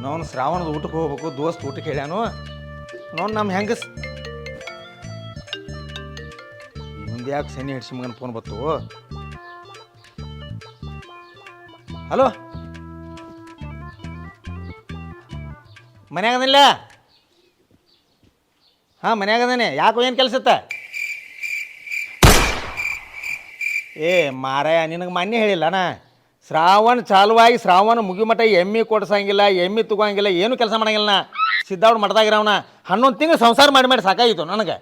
ನಾವು ಶ್ರಾವಣದ ಊಟಕ್ಕೆ ಹೋಗ್ಬೇಕು, ದೋಸ್ತ್ ಊಟಕ್ಕೆ ಹೇಳ್ಯಾನು. ನೋಡ್ ನಮ್ಮ ಹೆಂಗಸ್ ಮುಂದೆ ಯಾಕೆ ಶನಿ ಹಿಡ್ಸಿ ಮಗನ ಫೋನ್ ಬತ್ತು? ಹಲೋ? ಮನ್ಯಾಗದಿಲ್ಲ ಹಾಂ ಮನ್ಯಾಗದಾನೆ ಯಾಕೋ ಏನು ಕೆಲಸ ಏ ಮಾರಾಯ, ನಿನಗೆ ಮಾನ್ಯ ಹೇಳಿಲ್ಲ ಹೇಳಿಲ್ಲಣ್ಣ ಶ್ರಾವಣ ಚಾಲುವಾಗಿ ಶ್ರಾವಣ ಮುಗಿಮಟ ಎಮ್ಮಿ ಕೊಡ್ಸಂಗಿಲ್ಲ ಎಮ್ಮಿ ತಗೋಂಗಿಲ್ಲ ಏನು ಕೆಲಸ ಮಾಡಂಗಿಲ್ಲ ನಾ ಸಿದ್ದಾವ್ರ ಮಠದಾಗಿರವನ. ಹನ್ನೊಂದು ತಿಂಗಳು ಸಂಸಾರ ಮಾಡಿ ಮಾಡಿ ಸಾಕಾಗಿತ್ತು ನನಗೆ.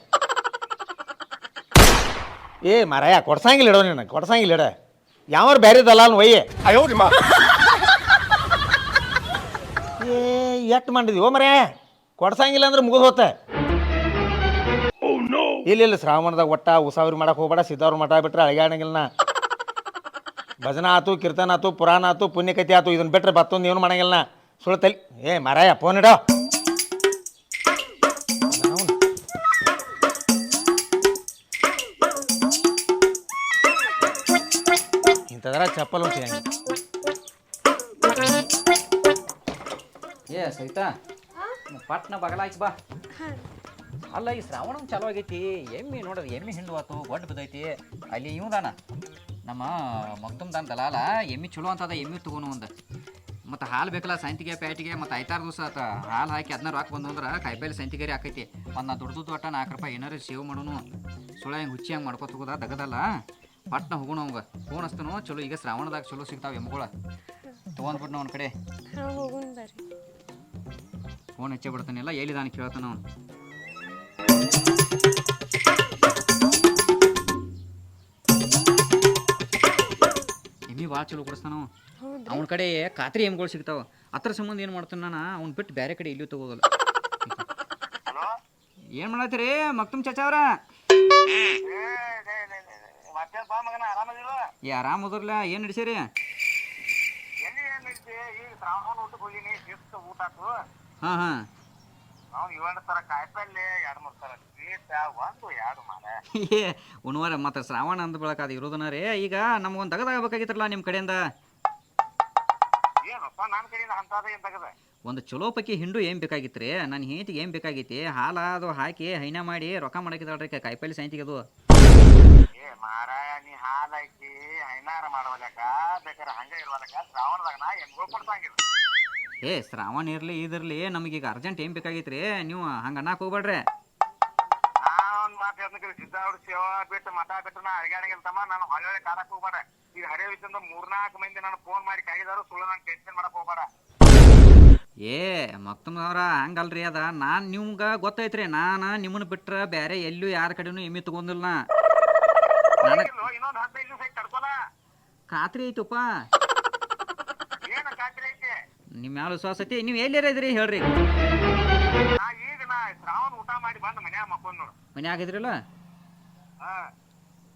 ಏ ಮಾರಾಯ ಕೊಡ್ಸಂಗಿಲ್ಲ ಇಡೋ ನಿನಗೆ ಕೊಡ್ಸಂಗಿಲ್ಲ ಇಡ. ಯಾವ ಬೇರೆ ದಲಾಲ್ ಒಯ್ಯೆ ಏ ಎಟ್ಟು ಮಾಡಿದ್ವಿ ಓ ಮರೇ ಕೊಡ್ಸಂಗಿಲ್ಲ ಅಂದ್ರೆ ಮುಗಿದು ಹೋತ. ಇಲ್ಲ ಇಲ್ಲ ಶ್ರಾವಣದಾಗ ಒಟ್ಟ ಉಸಾವ್ರಿ ಮಾಡಕ್ಕೆ ಹೋಗ್ಬೇಡ ಸಿದ್ದವ್ರ ಮಠ ಬಿಟ್ರೆ ಅಳಗಾಡಂಗಿಲ್ಲ ನಾ ಭಜನ ಆತು ಕೀರ್ತನ ಆತು ಪುರಾಣ ಆತು ಪುಣ್ಯಕಥೆ ಆತು ಇದನ್ನ ಬಿಟ್ರೆ ಬತ್ತೊಂದು ಏನು ಮಾಡಂಗಿಲ್ಲ ನಾ. ಸುಳ್ಳು ತಲಿ ಏ ಮಾರಾಯ ಫೋನ್ ಇಡೋ. ಇಂಥದ್ರ ಚಪ್ಪಲ್ ಉಂಟು ಏ ಸೈತಾ ಪಟ್ನ ಬಗಲಾಯ್ತು ಬಾ. ಅಲ್ಲ ಈ ಶ್ರಾವಣ ಚಾಲು ಆಗೈತಿ. ಎಮ್ಮಿ ನೋಡೋದು ಎಮ್ಮಿ ಹಿಂಡು ಆತು ಗೊಡ್ಡ ಬಿದ್ದೈತಿ. ಅಲ್ಲಿ ಇವ್ದಾನ ನಮ್ಮ ಮಗ್ತುಮ್ದಾನ್ ದಲಾಲ ಎಮ್ಮಿ ಚಲೋ ಅಂತದ ಎಮ್ಮಿ ತಗೋನು ಒಂದು ಮತ್ತು ಹಾಲು ಬೇಕಲ್ಲ ಸಂತಿಗೆ ಪ್ಯಾಟಿಗೆ ಮತ್ತು ಐತಾರು ದಿವಸ ಆತ. ಹಾಲು ಹಾಕಿ ಅದನ್ನ ರೊಕ್ಕ ಬಂದು ಅಂದ್ರೆ ಕಾಯಿಪಲ್ಲೆ ಸಂತಿಗೆರಿ ಹಾಕೈತಿ ಮತ್ತು ನಾ ದೊಡ್ಡ ಒಟ್ಟ ನಾಲ್ಕು ರೂಪಾಯಿ ಏನಾರು ಸೇವ್ ಮಾಡೋನು. ಸುಳ ಹಿಂಗೆ ಹುಚ್ಚಿ ಹಂಗೆ ಮಾಡ್ಕೊತ ಹೋಗೋದ ದಗದಲ್ಲ. ಪಟ್ನ ಹೋಗೋಣ ಅವಂಗ. ಫೋನ್ ಚಲೋ ಈಗ ಶ್ರಾವಣದಾಗ ಚಲೋ ಸಿಗ್ತಾವ ಎಮ್ಗಳ ತೊಗೊಂಡ್ಬಿಟ್ಟು ಅವ್ನ ಕಡೆ. ಫೋನ್ ಹಚ್ಚೇ ಬಿಡ್ತಾನಿಲ್ಲ ಎಲ್ಲಿದಾನ ಕೇಳ್ತಾನ ಅವನು. ಭಾಳ ಚಲೋ ಕೊಡಿಸ್ತಾನ ಅವ. ಅವನ ಕಡೆ ಖಾತ್ರಿ ಎಮ್ಗಳು ಸಿಗ್ತಾವ. ಅದ್ರ ಸಂಬಂಧ ಏನು ಮಾಡ್ತಾನೆ ನಾನು ಅವ್ನು ಬಿಟ್ಟು ಬೇರೆ ಕಡೆ ಇಲ್ಲೂ ತಗೋದಲ್ಲ ಏನು ಮಾಡತ್ತೀರಿ ಮಕ್ತುಮ್ ಚಚಾವ್ರ ಅವ್ರ? ಮತ್ತೇನ್ ಬಾ ಮಗನ ಆರಾಮದಿಲ್ಲ ಏ ಆರಾಮ್ ಅದ್ರಲ್ಲ ಏನು ನಡ್ಸೀರಿ ಹಾಂ ಹಾಂ. ನಾವು ಏಳು ತರ ಕಾಯಿಪಲ್ಲೆ ಎರಡು ಮೂರು ತರ ಸ್ವೀಟ್ ಒಂದು ಎರಡು ಮಾರ. ಏ ಉಣ್ವಾರ ಮತ್ತು ಶ್ರಾವಣ ಅಂದ ಬೆಳಕ ಅದು ಇರೋದನ್ನ ರೀ. ಈಗ ನಮ್ಗೊಂದು ತೆಗೆದಾಗಬೇಕಾಗಿತ್ತಲ್ಲ ನಿಮ್ಮ ಕಡೆಯಿಂದ? ಏನಪ್ಪ ನನ್ನ ಕಡೆಯಿಂದ ಅಂತದ ಏನ್ ತಗದ? ಒಂದು ಚಲೋ ಪಕ್ಕಿ ಹಿಂಡು ಏನು ಬೇಕಾಗಿತ್ತು ರೀ? ನನ್ನ ಹೆಂಡತಿಗೆ ಏನು ಬೇಕಾಗೈತಿ? ಹಾಲು ಅದು ಹಾಕಿ ಹೈನ ಮಾಡಿ ರೊಕ್ಕ ಮಾಡಾಕಿದಾಳ್ರಿ ಕಾಯಿಪಲ್ಲೆ ಸೈಂತಿಗೆ ಅದು. ಏ ಮಾರಾಯ ನೀ ಹಾಲ್ ಹಾಕಿ ಹೈನಾರ ಮಾಡವಲ್ಯಾಕ? ಬೇಕಾರೆ ಹಂಗ ಇರುವಲ್ಯಾಕ? ಶ್ರಾವಣದಾಗ ನಾ ಹೆಂಗೋ ಕೊಡ್ಸಂಗಿಲ್ಲ ಏ ಶ್ರಾವಣ ಇರಲಿ ಇದಿರಲಿ ಈಗ ಅರ್ಜೆಂಟ್ ಏನು ಬೇಕಾಗಿತ್ತು ರೀ ನೀವು ಹಂಗೆ ಅನ್ನಕ್ಕೆ ಹೋಗ್ಬೇಡ್ರಿ. ನಾ ಒಂದ್ ಮಾತು ಹೇಳ್ತೀನಿ ಸಿದ್ದಾವಡ್ ಸೇವಾ ಬಿಟ್ಟು ಮಠ ಬಿಟ್ಟು ನಾ ಅಡಿಗಾಡಂಗಿಲ್ಲ ತಮ್ಮ ನಾನು ಹೊಳೆ ಕಾಡಕ್ ಹೋಗ್ಬೇಡ. ಈಗ ಹರಿಯ ವಿಷಯದಿಂದ ಮೂರ್ನಾಲ್ಕು ಮಂದಿ ನಾನು ಫೋನ್ ಮಾಡಿ ಕಾಯ್ದಾರು ಸುಳ್ಳು ನಾನು ಟೆನ್ಷನ್ ಮಾಡಕ್ ಹೋಗ್ಬೇಡ. ಏ ಮತ್ತೊಮ್ಮ ಅವ್ರ ಹಂಗಲ್ರಿ ಅದ. ನಾನು ನಿಮ್ಗೆ ಗೊತ್ತೈತ್ರಿ ನಾನು ನಿಮ್ಮನ್ನ ಬಿಟ್ರೆ ಬೇರೆ ಎಲ್ಲೂ ಯಾರ ಕಡೆನೂ ಎಮ್ಮಿ ತಗೊಂಡಿಲ್ಲ. ನನಗೆ ಇನ್ನೊಂದು ಹದಿನೈದು ದಿವಸ ಐತಿ ತಡ್ಕೊಲ ಖಾತ್ರಿ ಐತಪ್ಪ ನಿಮ್ಮ ಮ್ಯಾಲ ವಿಶ್ವಾಸ ಐತಿ. ನೀವು ಎಲ್ಲಿರ ಇದ್ರಿ ಹೇಳ್ರಿ. ನಾ ಈಗ ನಾ ಶ್ರಾವಣ ಊಟ ಮಾಡಿ ಬಂದ ಮನ್ಯಾಗ ಮಕ್ಕೊಂಡ್ ನೋಡು. ಮನ್ಯಾಗ ಇದ್ರಲ್ಲ? ಹಾ.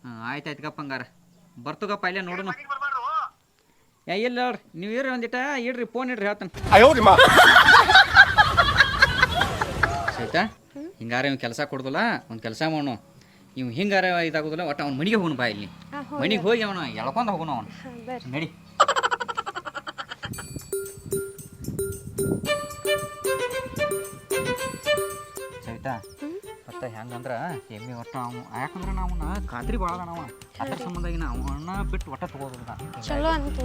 ಹಾಂ ಆಯ್ತು ಆಯ್ತು ಗಪ್ಪ ಹಂಗಾರ. ಬರ್ತಗಪ್ಪ ಇಲ್ಲೇ ನೋಡೋಣ ಮನೆಗೆ ಬರ್ಬಾರ್ದು? ಏ ಇಲ್ಲ ಹೇಳ್ರಿ ನೀವು ಇರ್ರಿ ಒಂದಿಟ ಇಡ್ರಿ ಫೋನ್ ಇಡ್ರಿ ಹೇಳ್ತಾನೆ. ಸೈತಾ ಹಿಂಗಾರ ಇವ್ ಕೆಲಸ ಕೊಡ್ದಲ್ಲ ಒಂದು ಕೆಲಸ ಮಾಡೋಣ ಇವ್ ಹಿಂಗಾರ ಇದಾಗುದಿಲ್ಲ ಒಟ್ಟು ಅವ್ನ ಮನೆಗೆ ಹೋಗೋಣ ಬಾ ಇಲ್ಲಿ. ಮನಿಗೆ ಹೋಗಿ ಅವನು ಎಳ್ಕೊಂಡು ಹೋಗೋಣ ಅವನು. ನಡಿ. ಮತ್ತೆ ಎಮ್ಮಿ ಎಮ್ಮೆ ಅವ್ನು ಯಾಕಂದ್ರೆ ನಾವು ಖಾತ್ರಿ ಭಾಳ ಅದಾನ ಅವ. ಅದ್ರ ಸಂಬಂಧ ನಾವು ಅಣ್ಣ ಬಿಟ್ಟು ಒಟ್ಟ ತಗೋದಿಲ್ಲ ಚಲೋ ಅಂತ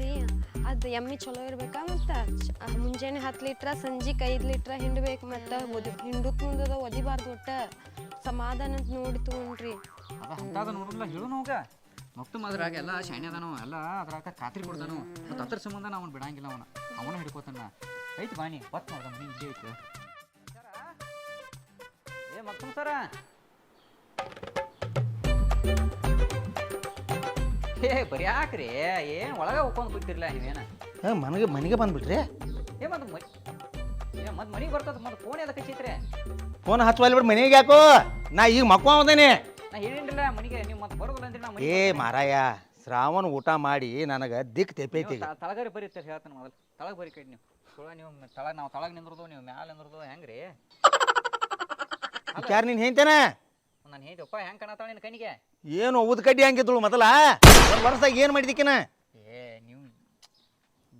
ರೀ ಅದು ಎಮ್ಮಿ ಚಲೋ ಇರ್ಬೇಕಾ ಮತ್ತು? ಮುಂಜಾನೆ ಹತ್ತು ಲೀಟ್ರ ಸಂಜೆಗೆ ಐದು ಲೀಟ್ರ ಹಿಂಡ್ಬೇಕು ಮತ್ತು ಒದಿ ಹಿಂಡುಕ್ ಮುಂದದ ಒದಿಬಾರ್ದು ಒಟ್ಟ ಸಮಾಧಾನ ಅಂತ ನೋಡಿ ತಗೊಂಡ್ರಿ. ಅದ ಅಂತದ ನೋಡಲ್ಲ ಹೇಳು ನೋಗ ಮಕ್ತು ಅದ್ರಾಗ ಎಲ್ಲ ಶಾಣೆ ಅದಾನೋ ಎಲ್ಲ ಅದ್ರಾಗ ಖಾತ್ರಿ ಕೊಡ್ತಾನು ಮತ್ತು ಅದ್ರ ಸಂಬಂಧ ನಾವು ಅವ್ನು ಬಿಡಂಗಿಲ್ಲ ಅವನ. ಅವನ ಹಿಡ್ಕೋತಾನ. ಐತಿ ಬಾಣಿ ಬತ್ ಮಾಡ್ದ ಮನೆ ಇಲ್ಲೇ ಐತಿ ಏ ಸರ ಏ ಬರೀ ಯಾಕ್ರಿ ಏನು ಒಳಗೆ ಹೋಗ್ಕೊಂಡು ಬಿಟ್ಟಿರ್ಲ ನೀವೇನ ಹಾಂ ಮನೆಗೆ ಮನೆಗೆ ಬಂದ್ಬಿಟ್ರಿ? ಏ ಮತ್ತೆ ಮನಿ ಏ ಮತ್ತೆ ಮನೆಗೆ ಬರ್ತದ ಮತ್ತೆ ಫೋನ್ ಎದಕ್ಕೆ ಹಚ್ಚಿತ್ರಿ? ಫೋನ್ ಹಚ್ಚುವಲ್ಲಿ ಬಿಟ್ಟು ಮನೆಗೆ ಯಾಕೋ? ನಾ ಈಗ ಮಕ್ಕೊಂದೇನೆ ನಾ ಹೇಳಿನ್ರಲ್ಲ ಮನೆಗೆ ನೀವು ಮತ್ತೆ ಬರೋದಿಲ್ಲ ಅಂದ್ರೆ ನಾ ಏ ಮಾರಾಯ ಶ್ರಾವಣ ಊಟ ಮಾಡಿ ನನಗೆ ದಿಕ್ ತೆಪ್ಪೈತಿ ಈಗ. ತಳಗರಿ ಬರೀ ಹೇಳ್ತಾನೆ ಮೊದಲು. ತಳಗ ಬರೀ ಕೈ ನೀವು ನೀವು ತಳಗ ನಾವು ತಳಗ ನಿಂದ್ರದು ನೀವು ಮ್ಯಾಲ ನಿಂದ್ರದು ಹೆಂಗ್ರಿ? ಯಾರು ನೀನು ಹೇಳ್ತೇನೆ ನಾನು ಹೇಳಿದಪ್ಪ ಹೆಂಗ್ ಕಾಣತಾಳ ನಿನ್ನ ಕಣ್ಣಿಗೆ? ಏನು ಊದ್ ಕಡ್ಡಿ ಹಂಗಿದ್ದಳು ಮೊದಲ? ಒಂದು ವರ್ಷದಾಗ ಏನು ಮಾಡಿದಿಕ್ಕಿನ ಏ ನೀವು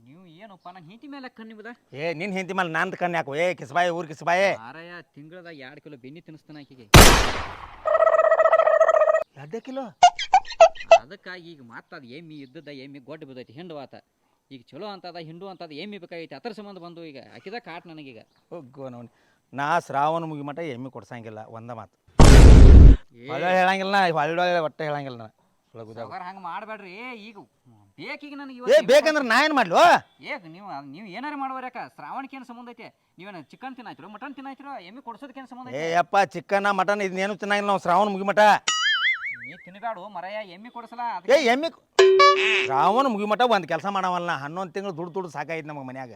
ನೀವು ಏನು ಏನಪ್ಪ ನನ್ನ ಹಿಂತಿ ಮೇಲೆ ಕಣ್ಣಿಬದ ಏ ನಿನ್ನ ಹಿಂತಿ ಮೇಲೆ ನಂದು ಕಣ್ಣು ಯಾಕೋ? ಏ ಕಿಸಬಾಯಿ ಊರ್ ಕಿಸಬಾಯಿ. ಮಾರಾಯ ತಿಂಗಳದಾಗ ಎರಡು ಕಿಲೋ ಬೆನ್ನಿ ತಿನ್ನಿಸ್ತಾನ ಆಕೆಗೆ. ಎರಡೇ ಕಿಲೋ? ಅದಕ್ಕಾಗಿ ಈಗ ಮತ್ತೆ ಅದು ಎಮ್ಮಿ ಇದ್ದದ ಎಮ್ಮಿ ಗೊಡ್ಡ ಬಿದ್ದೈತಿ ಹಿಂಡು ಆತ. ಈಗ ಚಲೋ ಅಂತದ ಹಿಂಡು ಅಂತದ ಎಮ್ಮಿ ಬೇಕಾಗೈತಿ ಅದ್ರ ಸಂಬಂಧ ಬಂದು ಈಗ ಆಕಿದ ಕಾಟ್ ನನಗೀಗ. ಹೋಗೋ ನಾವು ನಾ ಶ್ರಾವಣ ಮುಗಿ ಮುಗಿಮಟ ಎಮ್ಮೆ ಕೊಡ್ಸಂಗಿಲ್ಲ ಒಂದ ಮಾತು. ಏ. ಹೊಳ್ಳೆ ಹೇಳಂಗಿಲ್ಲ ನಾ ಹೊಳ್ಳೆ ಒಟ್ಟೆ ಹೇಳಂಗಿಲ್ಲ ನಾ. ಒಳಗುದಾಗ ಹಂಗೆ ಮಾಡಬೇಡ್ರಿ ಈಗ ಬೇಕೀಗ ನನಗೆ ಏ ಇವತ್ತು ಬೇಕಂದ್ರೆ ನಾ ಏನು ಮಾಡ್ಲು ಏಕ್ ನೀವು ನೀವು ಏನಾರ ಮಾಡುವರ್ಯಾಕ ಶ್ರಾವಣಕ್ಕೆ ಏನು ಸಂಬಂಧ ಐತೆ ನೀವೇನು ಚಿಕನ್ ತಿನ್ನಾಯ್ತಿರೋ ಮಟನ್ ತಿನ್ನಾಯ್ತಿರೋ ಎಮ್ಮೆ ಕೊಡ್ಸೋದಕ್ಕೆ ಏನು ಸಂಬಂಧ ಏ ಐತೆ ಯಪ್ಪ ಚಿಕನ್ ಮಟನ್ ಇದನ್ನೇನು ತಿನ್ನಂಗಿಲ್ಲ ನಾವು ಶ್ರಾವಣ ಮುಗಿಮಟ ನೀ ತಿನ್ಬೇಡು ಮರಯ ಎಮ್ಮೆ ಕೊಡ್ಸಲ್ಲ ಏ ಎಮ್ಮೆ ಶ್ರಾವಣ ಮುಗಿ ಮಟ ಒಂದು ಕೆಲಸ ಮಾಡವಲ್ಲ ಹನ್ನೊಂದು ತಿಂಗಳು ದುಡ್ಡು ದುಡ್ಡು ಸಾಕಾಯ್ತು ನಮಗೆ ಮನ್ಯಾಗ.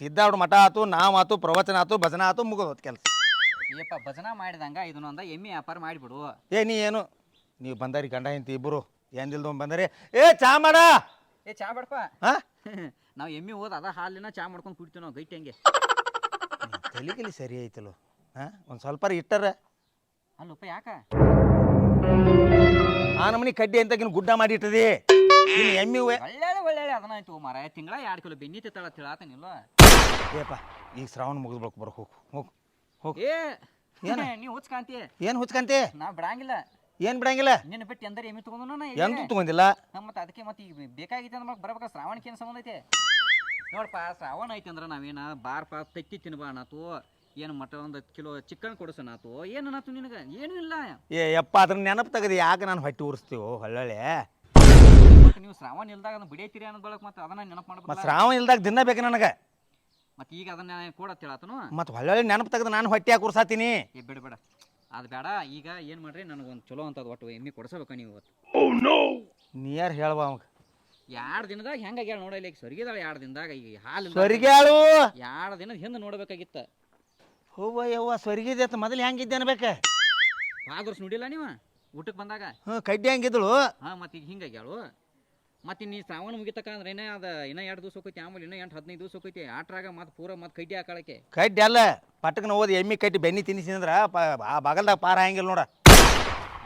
ಸಿದ್ದಾಡ್ ಮಠ ಆತು ನಾವ್ ಆತು ಪ್ರವಚನ ಆತು ಭಜನ ಆತು ಮುಗಿದೋತ್ ಕೆಲಸ. ಏಪ್ಪ ಭಜನ ಮಾಡಿದಂಗ ಇದನ್ನೊಂದ ಎಮ್ಮಿ ವ್ಯಾಪಾರ ಮಾಡಿಬಿಡು. ಏ ನೀ ಏನು? ನೀವು ಬಂದಾರಿ ಗಂಡ ಹೆಂಡತಿ ಇಬ್ಬರು ಏನಿಲ್ದ ಬಂದರೆ? ಏ ಚಾ ಮಾಡ! ಏ ಚಾ ಬೇಡಪ್ಪ. ಹಾ? ನಾವು ಎಮ್ಮಿ ಹೋದ ಅದ ಹಾಲಿನ ಚಾ ಮಾಡ್ಕೊಂಡು ಕುಡಿತೀವಿ ನಾವು ಗೈಟ್ ಹಂಗೆ? ತಲೆಗಿಲಿ ಸರಿ ಐತಲು ಹಾ? ಒಂದು ಸ್ವಲ್ಪ ಇಟ್ಟರ. ಅಲ್ಲಪ್ಪ ಯಾಕ? ಆ ನಮನಿ ಕಡ್ಡಿ ಅಂತ ಗುಡ್ಡ ಮಾಡಿ ಇಟ್ಟದಿ. ಇನ್ನು ಎಮ್ಮಿ ಒಳ್ಳೆ ಒಳ್ಳೆ ಅದನ್ನ ಆಯ್ತು ಮಾರಾಯ. ತಿಂಗಳ ಎರಡು ಕಿಲೋ ಬೆನ್ನಿ ತಿತ್ತಾಳ ತಿಳಾತನಿಲ್ಲ. ಏಪ್ಪ ಈಗ ಶ್ರಾವಣ ಮುಗಿದ್ಬೇಕು ಬರ್ಕ ಹೋಗು ಹೋಗು ಹೋಗು. ಏ ಏನ? ನೀವು ಹುಚ್ಕಾಂತಿ? ಏನು ಹುಚ್ಕಂತಿ? ನಾ ಬಿಡಂಗಿಲ್ಲ. ಏನು ಬಿಡಂಗಿಲ್ಲ? ನಿನ್ನ ಬಿಟ್ಟು ಎಂದರೆ ಎಮ್ಮಿ ತಗೊಂಡು ನಾ ಎಂದೂ ತಗೊಂಡಿಲ್ಲ. ಮತ್ತೆ ಅದಕ್ಕೆ ಮತ್ತೆ ಈಗ ಬೇಕಾಗಿತ್ತು ಅಂದ್ರೆ ಮತ್ತೆ ಬರ್ಬೇಕಾ ಶ್ರಾವಣಕ್ಕೆ ಏನು ಸಂಬಂಧ ಐತೆ? ನೋಡಪ್ಪ ಶ್ರಾವಣ ಐತೆ ಅಂದ್ರೆ ನಾವೇನ ಬಾರ್ಪ ತತ್ತಿ ತಿನ್ಬಾ ಅನ್ನತು ಏನು ಮಟ ಒಂದು ಕಿಲೋ ಚಿಕನ್ ಕೊಡಿಸೋಣಾತು ಏನು ಅನ್ನತು ನಿನಗೆ? ಏನೂ ಇಲ್ಲ. ಏ ಯಪ್ಪ ಅದ್ರ ನೆನಪು ತೆಗದು ಯಾಕೆ ನಾನು ಹೊಟ್ಟೆ ಉರಿಸ್ತೀವೋ ಹೊಳ್ಳೊಳ್ಳೆ. ಮತ್ತೆ ನೀವು ಶ್ರಾವಣ ಇಲ್ದಾಗ ಅದನ್ನ ಬಿಡೈತಿರಿ ಅನ್ನೋದ್ ಬಳಕ ಮತ್ತೆ ಅದನ್ನ ನೆನಪು ಮತ್ತು ಮಾಡ್ಬೇಕು ಶ್ರಾವಣ ಇಲ್ದಾಗ ದಿನ ಬೇಕು ನನಗೆ. ಮತ್ತೆ ಈಗ ಅದನ್ನ ಕೂಡ ತಿಳಾತನು ಮತ್ತೆ ಹೊಳ್ಳೊಳ್ಳೆ ನೆನಪು ತೆಗೆದು ನಾನು ಹೊಟ್ಟೆ ಕೂರ್ಸಾತೀನಿ. ಬಿಡ ಏ ಬೇಡ ಬೇಡ. ಅದು ಬೇಡ. ಈಗ ಏನು ಮಾಡ್ರಿ? ನನಗೊಂದು ಚಲೋ ಅಂತದ ಒಟ್ಟು ಎಮ್ಮಿ ಕೊಡ್ಸಬೇಕು ನೀವು ಇವತ್ತು. ನೀ ಯಾರು ಹೇಳ್ಬಾ ಅವಾಗ? ಎರಡು ದಿನದಾಗ ಹೆಂಗಾಗ್ಯಾಳ ನೋಡಲ್ಲ ಈಗ ಸರಿಗಿದಾಳ ಎರಡು ದಿನದಾಗ ಈಗ ಹಾಲು ಸರಿಗ್ಯಾಳು ಎರಡು ದಿನದ ಹಿಂದೆ ನೋಡ್ಬೇಕಾಗಿತ್ತ. ಹೂವ ಯವ್ವ ಸ್ವರ್ಗಿದೆ ಮೊದಲ ಹೆಂಗಿದ್ದೆ ಅನ್ಬೇಕ? ವರ್ಷ ನೋಡಿಲ್ಲ ನೀವು? ಊಟಕ್ಕೆ ಬಂದಾಗ? ಹ್ಞೂ ಕಡ್ಡಿ ಹೆಂಗಿದ್ಳು ಹಾಂ ಮತ್ತೆ ಈಗ ಹಿಂಗಾಗ್ಯಾಳು ಮತ್ತೆ ನೀ ಶ್ರಾವಣ ಮುಗಿತಕ ಅಂದ್ರೆ ಏನೇ ಅದ ಇನ್ನ ಎರಡು ದಿವಸ ಹೋಗೈತಿ ಆಮೇಲೆ ಇನ್ನ ಎಂಟು ಹದಿನೈದು ದಿವಸ ಹೋಗೈತಿ ಆಟ್ರಾಗ ಮತ್ತೆ ಪೂರ ಮತ್ತೆ ಕಡ್ಡಿ ಹಾಕಳಕ್ಕೆ. ಕಡ್ಡಿ ಅಲ್ಲ ಪಟ್ಟಕನ ಓದಿ ಎಮ್ಮಿ ಕಟ್ಟಿ ಬೆನ್ನಿ ತಿನ್ನಿಸಿದ್ರ ಆ ಬಗಲ್ದಾಗ ಪಾರ ಹಂಗಿಲ್ಲ ನೋಡ.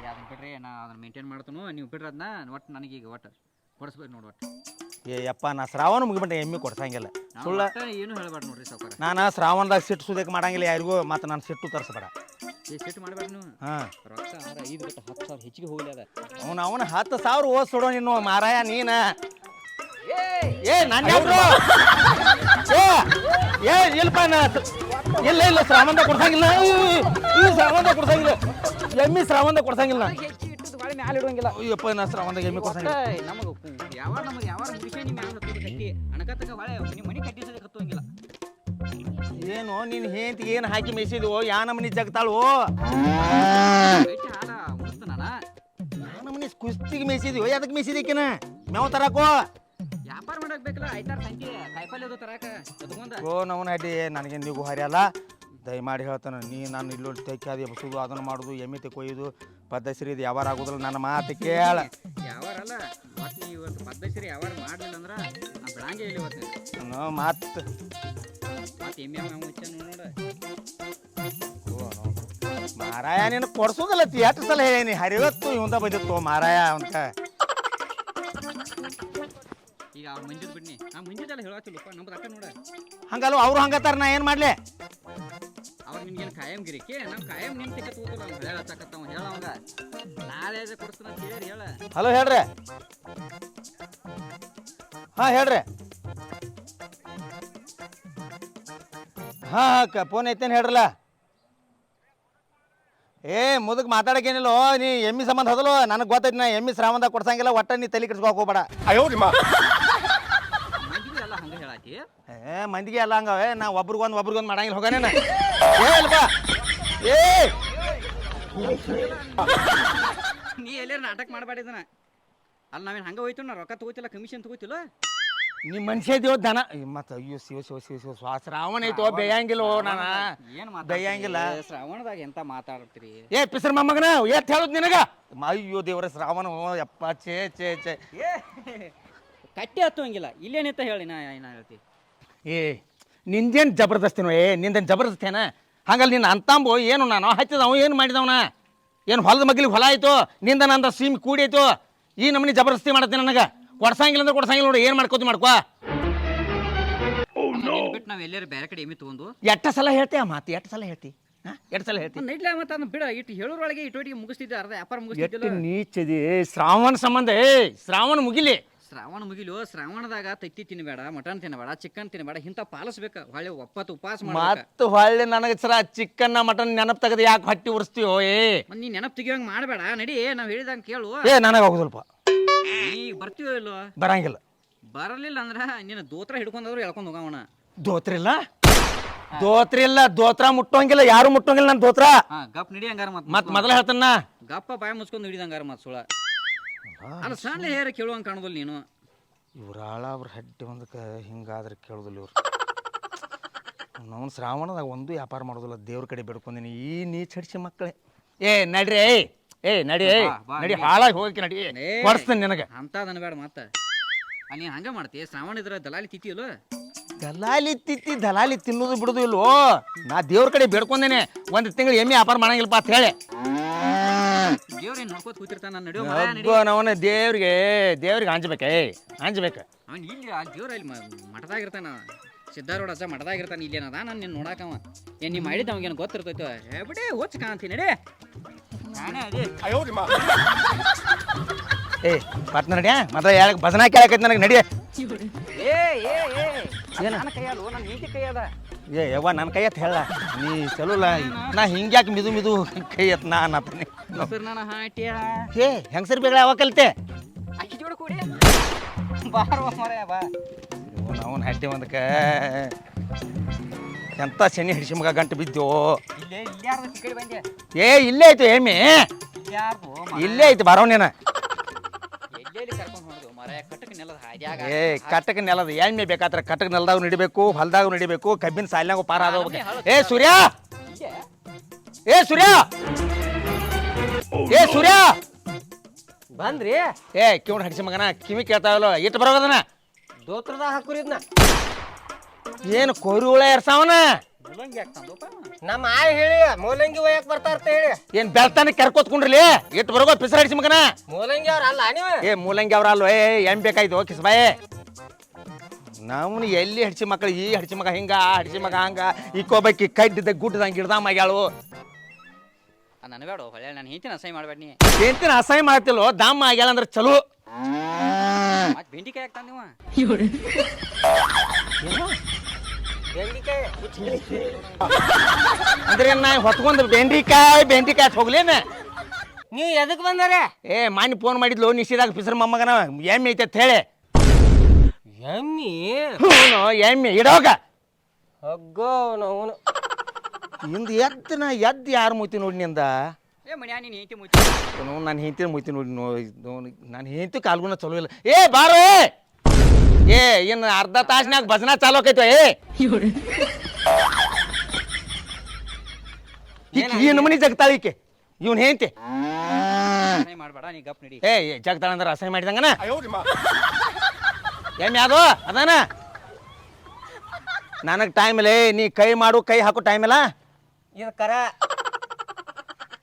ಅದನ್ನ ಬಿಡ್ರಿ ನಾ ಅದನ್ನ ಮೇಂಟೈನ್ ಮಾಡ್ತಾನು ನೀವು ಬಿಡ್ರಿ ಅದನ್ನ ಒಟ್ಟು ನನಗೀಗ ಒಟ್ಟು ಕೊಡಿಸ್ಬೇಕು ನೋಡಿ ಒಟ್ಟು ಏ ಯಪ್ಪ ನಾ ಶ್ರಾವಣ ಮುಗಿಬಿಟ್ಟೆ ಎಮ್ಮಿ ಕೊಡ್ಸಂಗಿಲ್ಲ. ಸುಳ್ಳ ಏನು ಹೇಳ್ಬೇಡ ನೋಡ್ರಿ ಸಾವುಕಾರ. ನಾನು ಶ್ರಾವಣದಾಗ ಸಿಟ್ಟು ಸುದಕ್ಕೆ ಮಾಡಂಗಿಲ್ಲ ಯಾರಿಗೂ ಮತ್ತು ನಾನು ಸಿಟ್ಟು ತರಿಸ್ಬೇಡ. ಸಿಟ್ಟು ಮಾಡಬೇಡ ನೀವು. ಹಾಂ. ರೊಕ್ಕ ಆದ್ರೆ ಐದು ಬಿಟ್ಟು ಹತ್ತು ಸಾವಿರ ಹೆಚ್ಚಿಗೆ ಹೋಗ್ಲಿ ಅದ. ಅವನು ಅವನು ಹತ್ತು ಸಾವಿರ ಓದ್ ಸುಡೋ ನೀನು ಮಾರಾಯ ನೀನ. ಏ ನನ್ನ ಯಾವ್ದು? ಏ ಏ ಇಲ್ಪ ನಾ ಇಲ್ಲ ಇಲ್ಲ ಶ್ರಾವಣದ ಕೊಡ್ಸಂಗಿಲ್ಲ. ಈ ಶ್ರಾವಣದ ಕೊಡ್ಸಂಗಿಲ್ಲ. ಎಮ್ಮಿ ಶ್ರಾವಣದ ಕೊಡ್ಸಂಗಿಲ್ಲ. ಮ್ಯಾಲೆ ಇಡುವಂಗಿಲ್ಲ. ಅಯ್ಯಪ್ಪ ನಾ ಶ್ರಾವಣದಾಗ ಎಮ್ಮಿ ಕೊಡ್ಸಂಗಿಲ್ಲ. ನಮಗೆ ಯಾವಾಗ ನಮಗೆ ಯಾವಾಗ ವಿಷಯ ನಿಮ್ಮ ಹತ್ತೋದು ಕಟ್ಟಿ ಅಣಕತ್ತಕ ಬಾಳೆ ನಿಮ್ಮ ಮನೆ ಕಟ್ಟಿಸೋದಕ್ಕೆ ಹತ್ತುವಂಗಿಲ್ಲ. ಏನು ನೀನು ಹೇಂತಿ ಏನು ಹಾಕಿ ಮೇಯ್ಸಿದ್ವು? ಯಾ ನಮನಿ ಜಗತಾಳು ಕಟ್ಟಿ ಹಾಲ ಮುಗಿಸ್ತು ನಾನು? ಯಾ ನಮನಿ ಕುಸ್ತಿಗೆ ಮೇಯ್ಸಿದ್ವು? ಅದಕ್ಕೆ ಮೇಯಿಸಿದಕ್ಕಿನ ಮ್ಯಾವ್ ತರಾಕೋ? ವ್ಯಾಪಾರ ಮಾಡಕ್ ಬೇಕಲ್ಲ ಐತಾರ ಸಂಖ್ಯೆ ಕಾಯಿಪಲ್ಲೆ ಅದು ತರಾಕ ಎತ್ಕೊಂಡ. ಓ ನವನ ಅಡ್ಡಿ ನನಗೆ ನೀವು ಹರಿಯಲ್ಲ. ದಯಮಾಡಿ ಹೇಳ್ತಾನೆ ನೀ ನಾನು ಇಲ್ಲೊಂದು ತೆಕ್ಕಿ ಅದು ಎಬ್ಸೋದು ಅದನ್ನು ಮಾಡೋದು ಎಮ್ಮೆ ಕೊಯ್ಯೋದು ಪದ್ಧತಿ ಇದು ಯಾವಾರ ಆಗೋದಿಲ್ಲ ನನ್ನ ಮಾತು ಕೇಳ. ಯಾವಾರಲ್ಲ ಮತ್ತೆ ನೀವು ಇವತ್ತು ಪದ್ಧತಿ ಯಾವಾರ ಮಾಡಲಿಲ್ಲ ಅಂದ್ರೆ ನಾ ಬಿಡಂಗೆ ಇಲ್ಲಿ ಇವತ್ತು. ನಾನು ಮಾತು. ಮತ್ತೆ ಎಮ್ಮೆ ಮುಚ್ಚ ನೋಡ ಮಾರಾಯ ನೀನು ಕೊಡ್ಸೋದಲ್ಲ ಎಷ್ಟು ಸಲ ಹೇಳಿ ಹರಿವತ್ತು ಇವಂದ ಬಂದಿತ್ತು ಮಾರಾಯ ಅಂತ ಈಗ ಮಂಜದ ಬಿಡ್ನಿ. ಆ ಮಂಜಿದೆಲ್ಲ ಹೇಳತ್ತಿಲ್ಲಪ್ಪ ನಮ್ದು ಅಕ್ಕ ನೋಡ. ಹಂಗಲ್ಲ ಅವ್ರು ಹಂಗತ್ತಾರ ನಾ ಏನು ಮಾಡಲಿ? ನಿನ್ಗೇನು ಕಾಯಂ ಗಿರಿಕೆ? ನಾವು ಕಾಯಂ ನಿನ್ ಟಿಕೆಟ್ ತಗೋತಲ್ಲ ಅವ್ನು ಹೇಳ ಅವಂಗ. ನಾಳೆ ಕೊಡ್ತಾನ ಅಂತ ಹೇಳಿ ಹೇಳ. ಹಲೋ ಹೇಳ್ರಿ. ಹಾಂ ಹೇಳ್ರಿ. ಹಾಂ ಹಾಂ ಕ ಫೋನ್ ಐತೇನು ಹೇಳ್ರಲ್ಲ? ಏ ಮುದಕ್ ಮಾತಾಡಕೇನಿಲ್ಲ ನೀ ಎಮ್ಮಿ ಸಂಬಂಧ ಹದಲು ನನಗೆ ಗೊತ್ತೈತಿ ನಾ ಎಮ್ಮಿ ಶ್ರಾವಣದಾಗ ಕೊಡ್ಸಂಗಿಲ್ಲ ಒಟ್ಟ ನೀ ತಲೆ ಕೆಡ್ಸ್ಕೊಕ್ ಹೋಗ್ಬೇಡ. ಮಂದಿಗೆ ಎಲ್ಲ ಹಂಗ ಹೇಳಾತಿ ಏ ಮಂದಿಗೆ ಎಲ್ಲ ಹಂಗವೆ ನಾ ಒಬ್ರಿಗೊಂದು ಒಬ್ರಿಗೊಂದು ಮಾಡಂಗಿಲ್ಲ ಹೋಗಾನೇನ ಏ. ನೀ ಎಲ್ಲಾರ ನಾಟಕ ಮಾಡಬೇಡಿದನ ಅಲ್ಲಿ ನಾವೇನು ಹಂಗ ಹೋಯ್ತು ನಾ ರೊಕ್ಕ ತಗೋತಿಲ್ಲ ಕಮಿಷನ್ ತಗೋತಿಲ್ಲ? ನಿಮ್ ಮನುಷ್ಯ ದೇವ್ ದನ. ಮತ್ತೆ ಅಯ್ಯೋ ಶಿವ ಶಿವ ಶಿವ ಶಿವ ಸ್ವಾ ಶ್ರಾವಣ ಐತೋ ಬೇಯಂಗಿಲ್ಲ ನಾನ. ಏನು ದಯ್ಯಂಗಿಲ್ಲ. ಮಾತಾಡ್ತೀರಿ ಶ್ರಾವಣದಾಗ ಎಂತ ಮಾತಾಡ್ತೀರಿ? ಏ ಪಿಸರ್ ಮಗನ ಎತ್ ಹೇಳುದ್ ನಿನಗ? ಮ- ಅಯ್ಯೋ ದೇವ್ರ ಶ್ರಾವಣ ಓ ಯಪ್ಪ ಛೇ ಛೇ ಛೇ. ಕಟ್ಟಿ ಹತ್ತುವಂಗಿಲ್ಲ. ಇಲ್ಲೇನಿತ್ತ ಹೇಳಿ ನಾ ಏನ ಹೇಳ್ತಿ? ಏ ನಿಂದೇನ್ ಜಬರ್ದಸ್ತಿನೋ ಏ ನಿಂದೇನ್ ಜಬರ್ದಸ್ತೇನ ಹಂಗಲ್ಲ ನಿನ್ನ ಅಂತಂಬು ಏನು ನಾನು ಹಚ್ಚಿದವ ಏನು ಮಾಡಿದವನ? ಏನು ಹೊಲದ ಮಗ್ಲಿಗೆ ಹೊಲ ಆಯಿತು ನಿಂದ ನಂದ ಸೀಮ್ ಕೂಡೈತು. ಈ ನಮ್ಮನೆ ಜಬರ್ದಸ್ತಿ ಮಾಡತ್ತೆ ನನಗೆ. ಕೊಡ್ಸಂಗಿಲ್ಲ ಅಂದ್ರೆ ಕೊಡ್ಸಂಗಿಲ್ಲ ನೋಡಿ ಏನು ಮಾಡ್ಕೋತಿ ಮಾಡ್ಕೋ. ಬಿಟ್ಟು ನಾವು ಎಲ್ಲಾರು ಬೇರೆ ಕಡೆ ಎಮ್ಮಿ ತಗೊಂಡು? ಎಟ್ಟ ಸಲ ಹೇಳ್ತಿ ಆ ಮಾತು ಎಟ್ಟ ಸಲ ಹೇಳ್ತಿ? ಹಾಂ ಎಷ್ಟು ಸಲ ಹೇಳ್ತಿ? ನೈಟ್ಲ ಮತ್ತೆ ಅದನ್ನ ಬಿಡ ಇಟ್ಟು ಹೇಳೋರೊಳಗೆ ಇಟ್ಟೊಟ್ಟಿಗೆ ಮುಗಿಸ್ತಿದ್ದೆ ಅರ್ಧ ವ್ಯಾಪಾರ ಎಷ್ಟು ಮುಗಿಸ್ತಿದ್ದಿಲ್ಲ ನೀಚದಿ ಶ್ರಾವಣ ಸಂಬಂಧ ಏ ಶ್ರಾವಣ ಮುಗಿಲಿ. ಶ್ರಾವಣ ಮುಗಿಲು ಶ್ರಾವಣದಾಗ ತತ್ತಿ ತಿನ್ಬೇಡ ಮಟನ್ ತಿನ್ಬೇಡ ಚಿಕನ್ ತಿನ್ಬೇಡ ಇಂಥ ಪಾಲಿಸ್ಬೇಕು? ಹೊಳ್ಳಿ ಒಪ್ಪತ್ತು ಉಪವಾಸ ಮಾಡ್ಬೇಕು? ಮತ್ತು ಹೊಳ್ಳಿ ನನಗೆ ಸರ ಚಿಕ್ಕನ್ನ ಮಟನ್ ನೆನಪು ತೆಗೆದು ಯಾಕೆ ಹೊಟ್ಟಿ ಉರಿಸ್ತೀವೋ ಏ? ಮತ್ತೆ ನೀ ನೆನಪು ತೆಗಿಯೋಂಗ್ ಮಾಡಬೇಡ ನಡಿ ನಾವ್ ಹೇಳಿದಂಗೆ ಕೇಳು. ಏ ನನಗೆ ಸ್ವಲ್ಪ. ಈಗ ಬರ್ತೀವೋ ಇಲ್ಲೋ? ಬರಂಗಿಲ್ಲ. ಬರಲಿಲ್ಲ ಅಂದ್ರ ನಿನ್ನ ದೋತ್ರ ಹಿಡ್ಕೊಂಡಾದ್ರು ಎಳ್ಕೊಂಡು ಹೋಗವಣ ದೋತ್ರಿಲ್ಲ? ದೋತ್ರಿಲ್ಲ ದೋತ್ರ ಮುಟ್ಟೋಂಗಿಲ್ಲ ಯಾರು ಮುಟ್ಟೋಂಗಿಲ್ಲ ನನ್ನ ದೋತ್ರ? ಹಾ ಗಪ್ ನಡಿ ಹಂಗಾರ ಮತ್ ಮತ್ ಮೊದಲ ಹೇಳ್ತಾನ ಗಪ್ಪ ಬಾಯ ಮುಚ್ಕೊಂಡು ಹಿಡಿದಂಗಾರ ಮತ್ ಸುಳ ಅಲ್ಲ ಸಣ್ಣ ಹೇರ ಕೇಳುವಂಗೆ ಕಾಣೋದಿಲ್ಲ ನೀನು? ಇವ್ರ ಆಳ ಅವ್ರ ಹಡ್ಡಿ ಒಂದಕ್ಕೆ ಹಿಂಗಾದ್ರೆ ಕೇಳೋದಿಲ್ಲ ಇವ್ರು. ನಾವು ಶ್ರಾವಣದಾಗ ಒಂದು ವ್ಯಾಪಾರ ಮಾಡೋದಿಲ್ಲ ದೇವ್ರ ಕಡೆ ಬೇಡ್ಕೊಂದಿನಿ. ಈ ನೀ ಚಡ್ಸಿ ಮಕ್ಕಳೇ ಏ ನಡ್ರಿ ಏಯ್ ಏ ನಡಿ ಏಯ್ ಬಾ, ಬಾ, ನಡಿ ನಡಿ. ಹಾಳಾಗಿ ಹೋಗಕ್ಕೆ ನಡಿ ಏ. ಕೊಡಿಸ್ತೀನಿ ನಿನಗೆ. ಅಂತ ಬೇಡ ಮತ್ತ. ನೀನು ಹಂಗೆ ಮಾಡ್ತಿ ಶ್ರಾವಣ ಇದ್ರ ದಲಾಲಿ ತಿತ್ತಿಯಲ್ಲ ದಲಾಲಿ ತಿತ್ತಿ ದಲಾಲಿ ತಿನ್ನೋದು ಬಿಡೋದು ಇಲ್ವೋ? ನಾ ದೇವ್ರ ಕಡೆ ಬೇಡ್ಕೊಂಡೇನೆ ಒಂದು ತಿಂಗಳು ಎಮ್ಮೆ ವ್ಯಾಪಾರ ಮಾಡಂಗಿಲ್ಲಪ್ಪ ಅಂತ ಹೇಳಿ. ದೇವ್ರ ಏನ್ ನೋಡ್ಕೋತ ಕೂತಿರ್ತಾನ? ನಾನು ನಡೆಯೋ ಮರ ನಡಿ. ಒಬ್ಬ ನಾವನ್ನ ದೇವ್ರಿಗೆ ದೇವ್ರಿಗೆ ಅಂಜ್ಬೇಕೆ ಅಂಜ್ಬೇಕು ಅವ್ನ ಇಲ್ಲಿ ಆ ದೇವ್ರ ಇಲ್ಲಿ ಮಠದಾಗಿರ್ತಾನ. ಸಿದ್ಧಾರೂಢ ಅಜ್ಜ ಮಠದಾಗಿರ್ತಾನ ಇಲ್ಲಿ ಏನದ ನಾನು ನಿನ್ನ ನೋಡಾಕವ ಏನ್ ನೀ ಮಾಡಿದ ಅವಾಗೇನು ಗೊತ್ತಿರ್ತೈತೋ? ಹೇ ಬಿಡಿ ಹೋಚ್ ಕಾಣ್ತೀನಿ ನಡೆ. ನಾನೇ ಅದೇ. ಏ ಪಟ್ನ ನಡಿಯ? ಮತ್ತೆ ಯಾಕೆ ಭಜನಾ ಕೇಳಕೈತಿ ನನಗೆ ನಡಿ. ಏ ಏ ಏ. ನನ್ನ ಕೈಯಲ್ಲ ನನ್ನ ನೀತಿ ಕೈಯದ ಏ ಯವ್ವ ನನ್ನ ಕೈ ಎತ್ತ ಹೇಳ. ನೀ ಚಲೋಲ್ಲ ನಾ ಹಿಂಗ್ಯಾಕೆ ಮಿದು ಮಿದು ಕೈ ಎತ್ ನಾ ಅನ್ನತ್ತೇನೆ. ಹೇ ಹೆಂಗ ಹಾಟ್ಯ ಏ ಹೆಂಗಸರ್ ಬೇಗ ಯಾವಾಗ ಕಲಿತೆ? ಅಕ್ಕಿ ಜೋಡ ಕೂಡಿ. ಬಾರೋ ಮರ ಬಾ. ನಾವು ಹಟ್ಟಿ ಒಂದಕ್ಕೆ ಎಂತ ಶನಿ ಹಿಡಿಸಿ ಮಗ ಗಂಟು ಬಿದ್ದೋ? ಇಲ್ಲೇ ಇಲ್ಲಾರ್ದು ಈ ಬಂದೆ. ಏ ಇಲ್ಲೇ ಆಯ್ತು ಹೇಮಿ ಇಲ್ಲೇ ಐತಿ ಬರೋ ನೀನು. ಎಲ್ಲೆಲ್ಲಿ ಕರ್ಕೊಂಡು ಹೊಡೆದು ಮರ ಕಟ್ಟಕ ನೆಲದ ಹಾದ್ಯಾಗ ಏ ಕಟ್ಟಕ ನೆಲದ ಎಮ್ಮೆ ಬೇಕಾದ್ರೆ ಕಟ್ಟಕ ನೆಲದಾಗ ನಡಿಬೇಕು ಹೊಲದಾಗ ನಡಿಬೇಕು ಕಬ್ಬಿನ ಸಾಲಿನಾಗ ಪಾರ ಆದ ಏ ಸೂರ್ಯ! ಏ ಸೂರ್ಯ! ಏ ಸೂರ್ಯ! ಬಂದ್ರಿ? ಏ ಕಿವಣ ಹಡಿಸಿ ಮಗನ ಕಿವಿ ಕೇಳ್ತಾವಲ್ಲ ಇಟ್ಟು ಬರೋದನ ದೋತ್ರದಾಗ ಹಾಕುರಿದ್ನ ಏನು ಕೋರಿ ಹುಳ ಎರ್ಸಾವನ? ಮುಲ್ಲಂಗಿ ಆಗ್ತಂದಪ್ಪ ನಮ್ಮ ಆಯ್ ಹೇಳಿ ಮೂಲಂಗಿ ಒಯ್ಯಕ್ ಬರ್ತಾರ್ತ ಹೇಳಿ. ಏನ್ ಬೆಳ್ತಾನೆ ಕರ್ಕೋತ್ಕೊಂಡ್ರಿ ಎಟ್ ಬರೋಗೋ ಪಿಸರಾಡಿಸಿ ಮಗನ? ಮೂಲಂಗಿ ಅವ್ರ ಅಲ್ಲ ನೀವು? ಏ ಮೂಲಂಗಿ ಅವ್ರ ಅಲ್ವ? ಏನ್ ಎಂ ಬೇಕಾಯ್ತು ಕಿಸ್ಬಾಯ್ ನಾವು ಎಲ್ಲಿ ಹಡಿಸಿ ಮಕ್ಕಳು ಈ ಹಡ್ಸಿ ಮಗ ಹಿಂಗ ಆ ಹಡಿಸಿ ಮಗ ಹಂಗ. ಇಕ್ಕೋಬೇಕಿ ಕಡ್ಡಿದ್ದ ಗುಡ್ಡದಂಗೆ ಗಿಡ್ದ ಮಗ್ಯಾಳು ನನ್ನ ಬೇಡ ಹೊಳೆ ನಾನು ಹಿಂತಿನ ಅಸಹ್ಯ ಮಾಡ್ಬೇಡ ನೀ. ಏಂತಿನ ಅಸಹ್ಯ ಮಾಡ್ತಿಲ್ಲೋ ದಾಮ ಆಗ್ಯಾಳ ಅಂದ್ರೆ ಚಲೋ. ಮತ್ತೆ ಬೆಂಡಿಕಾಯಿ ಆಗ್ತಾನ ನೀವು? ಅಂದ್ರೆ ನಾ ಹೊತ್ಕೊಂಡು ಬೆಂಡಿಕಾಯಿ ಬೆಂಡಿಕಾಯಿ ಹೋಗ್ಲೇನ? ನೀ ಎದಕ್ ಬಂದಾರೆ? ಏ ಮಾನಿ ಫೋನ್ ಮಾಡಿದ್ಲು ನಿಶ್ಚಿದಾಗ ಪಿಸರ್ ಮೊಮ್ಮಗನ ಎಮ್ಮೆ ಐತೆ ಅಂತ ಹೇಳಿ. ಎಮ್ಮಿ? ಹ್ಞೂ ಎಮ್ಮೆ ಇಡೋಗ ಹಗ್ಗೋ ಅವನು ಇಂದ ಎದ್ದು ನಾ ಎದ್ದು ಯಾರು ಮುಯ್ತಿ ನೋಡಿ ನಿಂದ? ಏ ಮನ್ಯಾ ನೀನು ಹಿಂತಿ ಮುಚ್ಚಿ ನಾನು ಹೆಂಡತಿ ಮುಯ್ತಿ ನೋಡಿ ನಾನು ಹೆಂಡತಿ ಕಾಲ್ಗುಣ ಚಲೋ ಇಲ್ಲ. ಏ ಬಾರೋ ಏ ಇನ್ನು ಅರ್ಧ ತಾಸ್ನ್ಯಾಗ ಭಜನಾ ಚಾಲು ಆಕೈತೆ ಏ. ಈಕಿ ಈ ನಮನಿ ಜಗತಾಳ ಈಕೆ. ಇವನ್ ಹೆಂಡತಿ. ಮಾಡ್ಬೇಡ ನೀ ಗಪ್ ನಡಿ. ಏ ಏ, ಜಗತಾಳ ಅಂದ್ರೆ ಅಸಹ್ಯ ಮಾಡಿದಂಗನ? ಎಮ್ಮೆ ಅದು ಅದಾನ? ನನಗೆ ಟೈಮ್ ಇಲ್ಲ ಏ, ನೀ ಕೈ ಮಾಡು ಕೈ ಹಾಕು ಟೈಮ್ ಇಲ್ಲ? ಇದು ಕರ.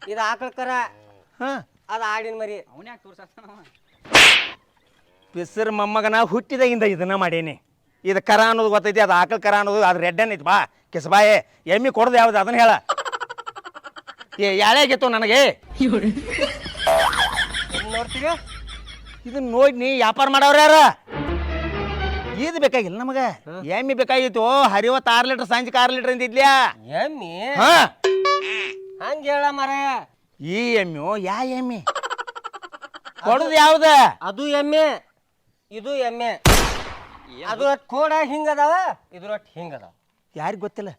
ಇದು ಆಕಳ ಕರ. ಹಾಂ. ಅದು ಆಡಿನ ಮರಿ. ಅವನ್ಯಾಕ ತೋರ್ಸಾನ ಪಿಸರ್ ಮೊಮ್ಮಗನ ಹುಟ್ಟಿದಾಗಿಂದ ಇದನ್ನ ಮಾಡೇನಿ. ಇದು ಕರ ಅನ್ನೋದು ಗೊತ್ತೈತಿ ಅದು ಆಕಳ ಕರ ಅನ್ನೋದು ಅದು ರೆಡ್ ಐತಿ ಬಾ ಕಿಸಬಾಯೆ ಎಮ್ಮಿ ಕೊಡೋದು ಯಾವ್ದು ಅದನ್ನ ಹೇಳ. ಏ ಯಾಳ್ಯಾಗಿತ್ತು ನನಗೆ? ನೋಡ್ತೀರಿ ಇದನ್ನ ನೋಡಿ ನೀ ವ್ಯಾಪಾರ ಮಾಡವ್ರ ಯಾರ? ಇದು ಬೇಕಾಗಿಲ್ಲ ನಮಗ. ಎಮ್ಮಿ ಬೇಕಾಗಿತ್ತು ಹರಿವತ್ತು ಆರು ಲೀಟರ್ ಸಂಜೆ ಆರು ಲೀಟರ್ ಇದ್ಲಾ ಎಮ್ಮಿ? ಹಾ. ಹಂಗ ಹೇಳ ಮರ ಈ ಎಮ್ಮಿ ಯಾ ಎಮ್ಮಿ? ಕೊಡೋದು ಯಾವ್ದ? ಅದು ಎಮ್ಮೆ. ಇದು ಎಮ್ಮೆ. ಅದು ಅಟ್ ಕೋಡ ಹಿಂಗ ಅದಾವ ಇದ್ರ ಅಟ್ ಹಿಂಗ ಅದಾವ ಯಾರಿಗ್ ಗೊತ್ತಿಲ್ಲ?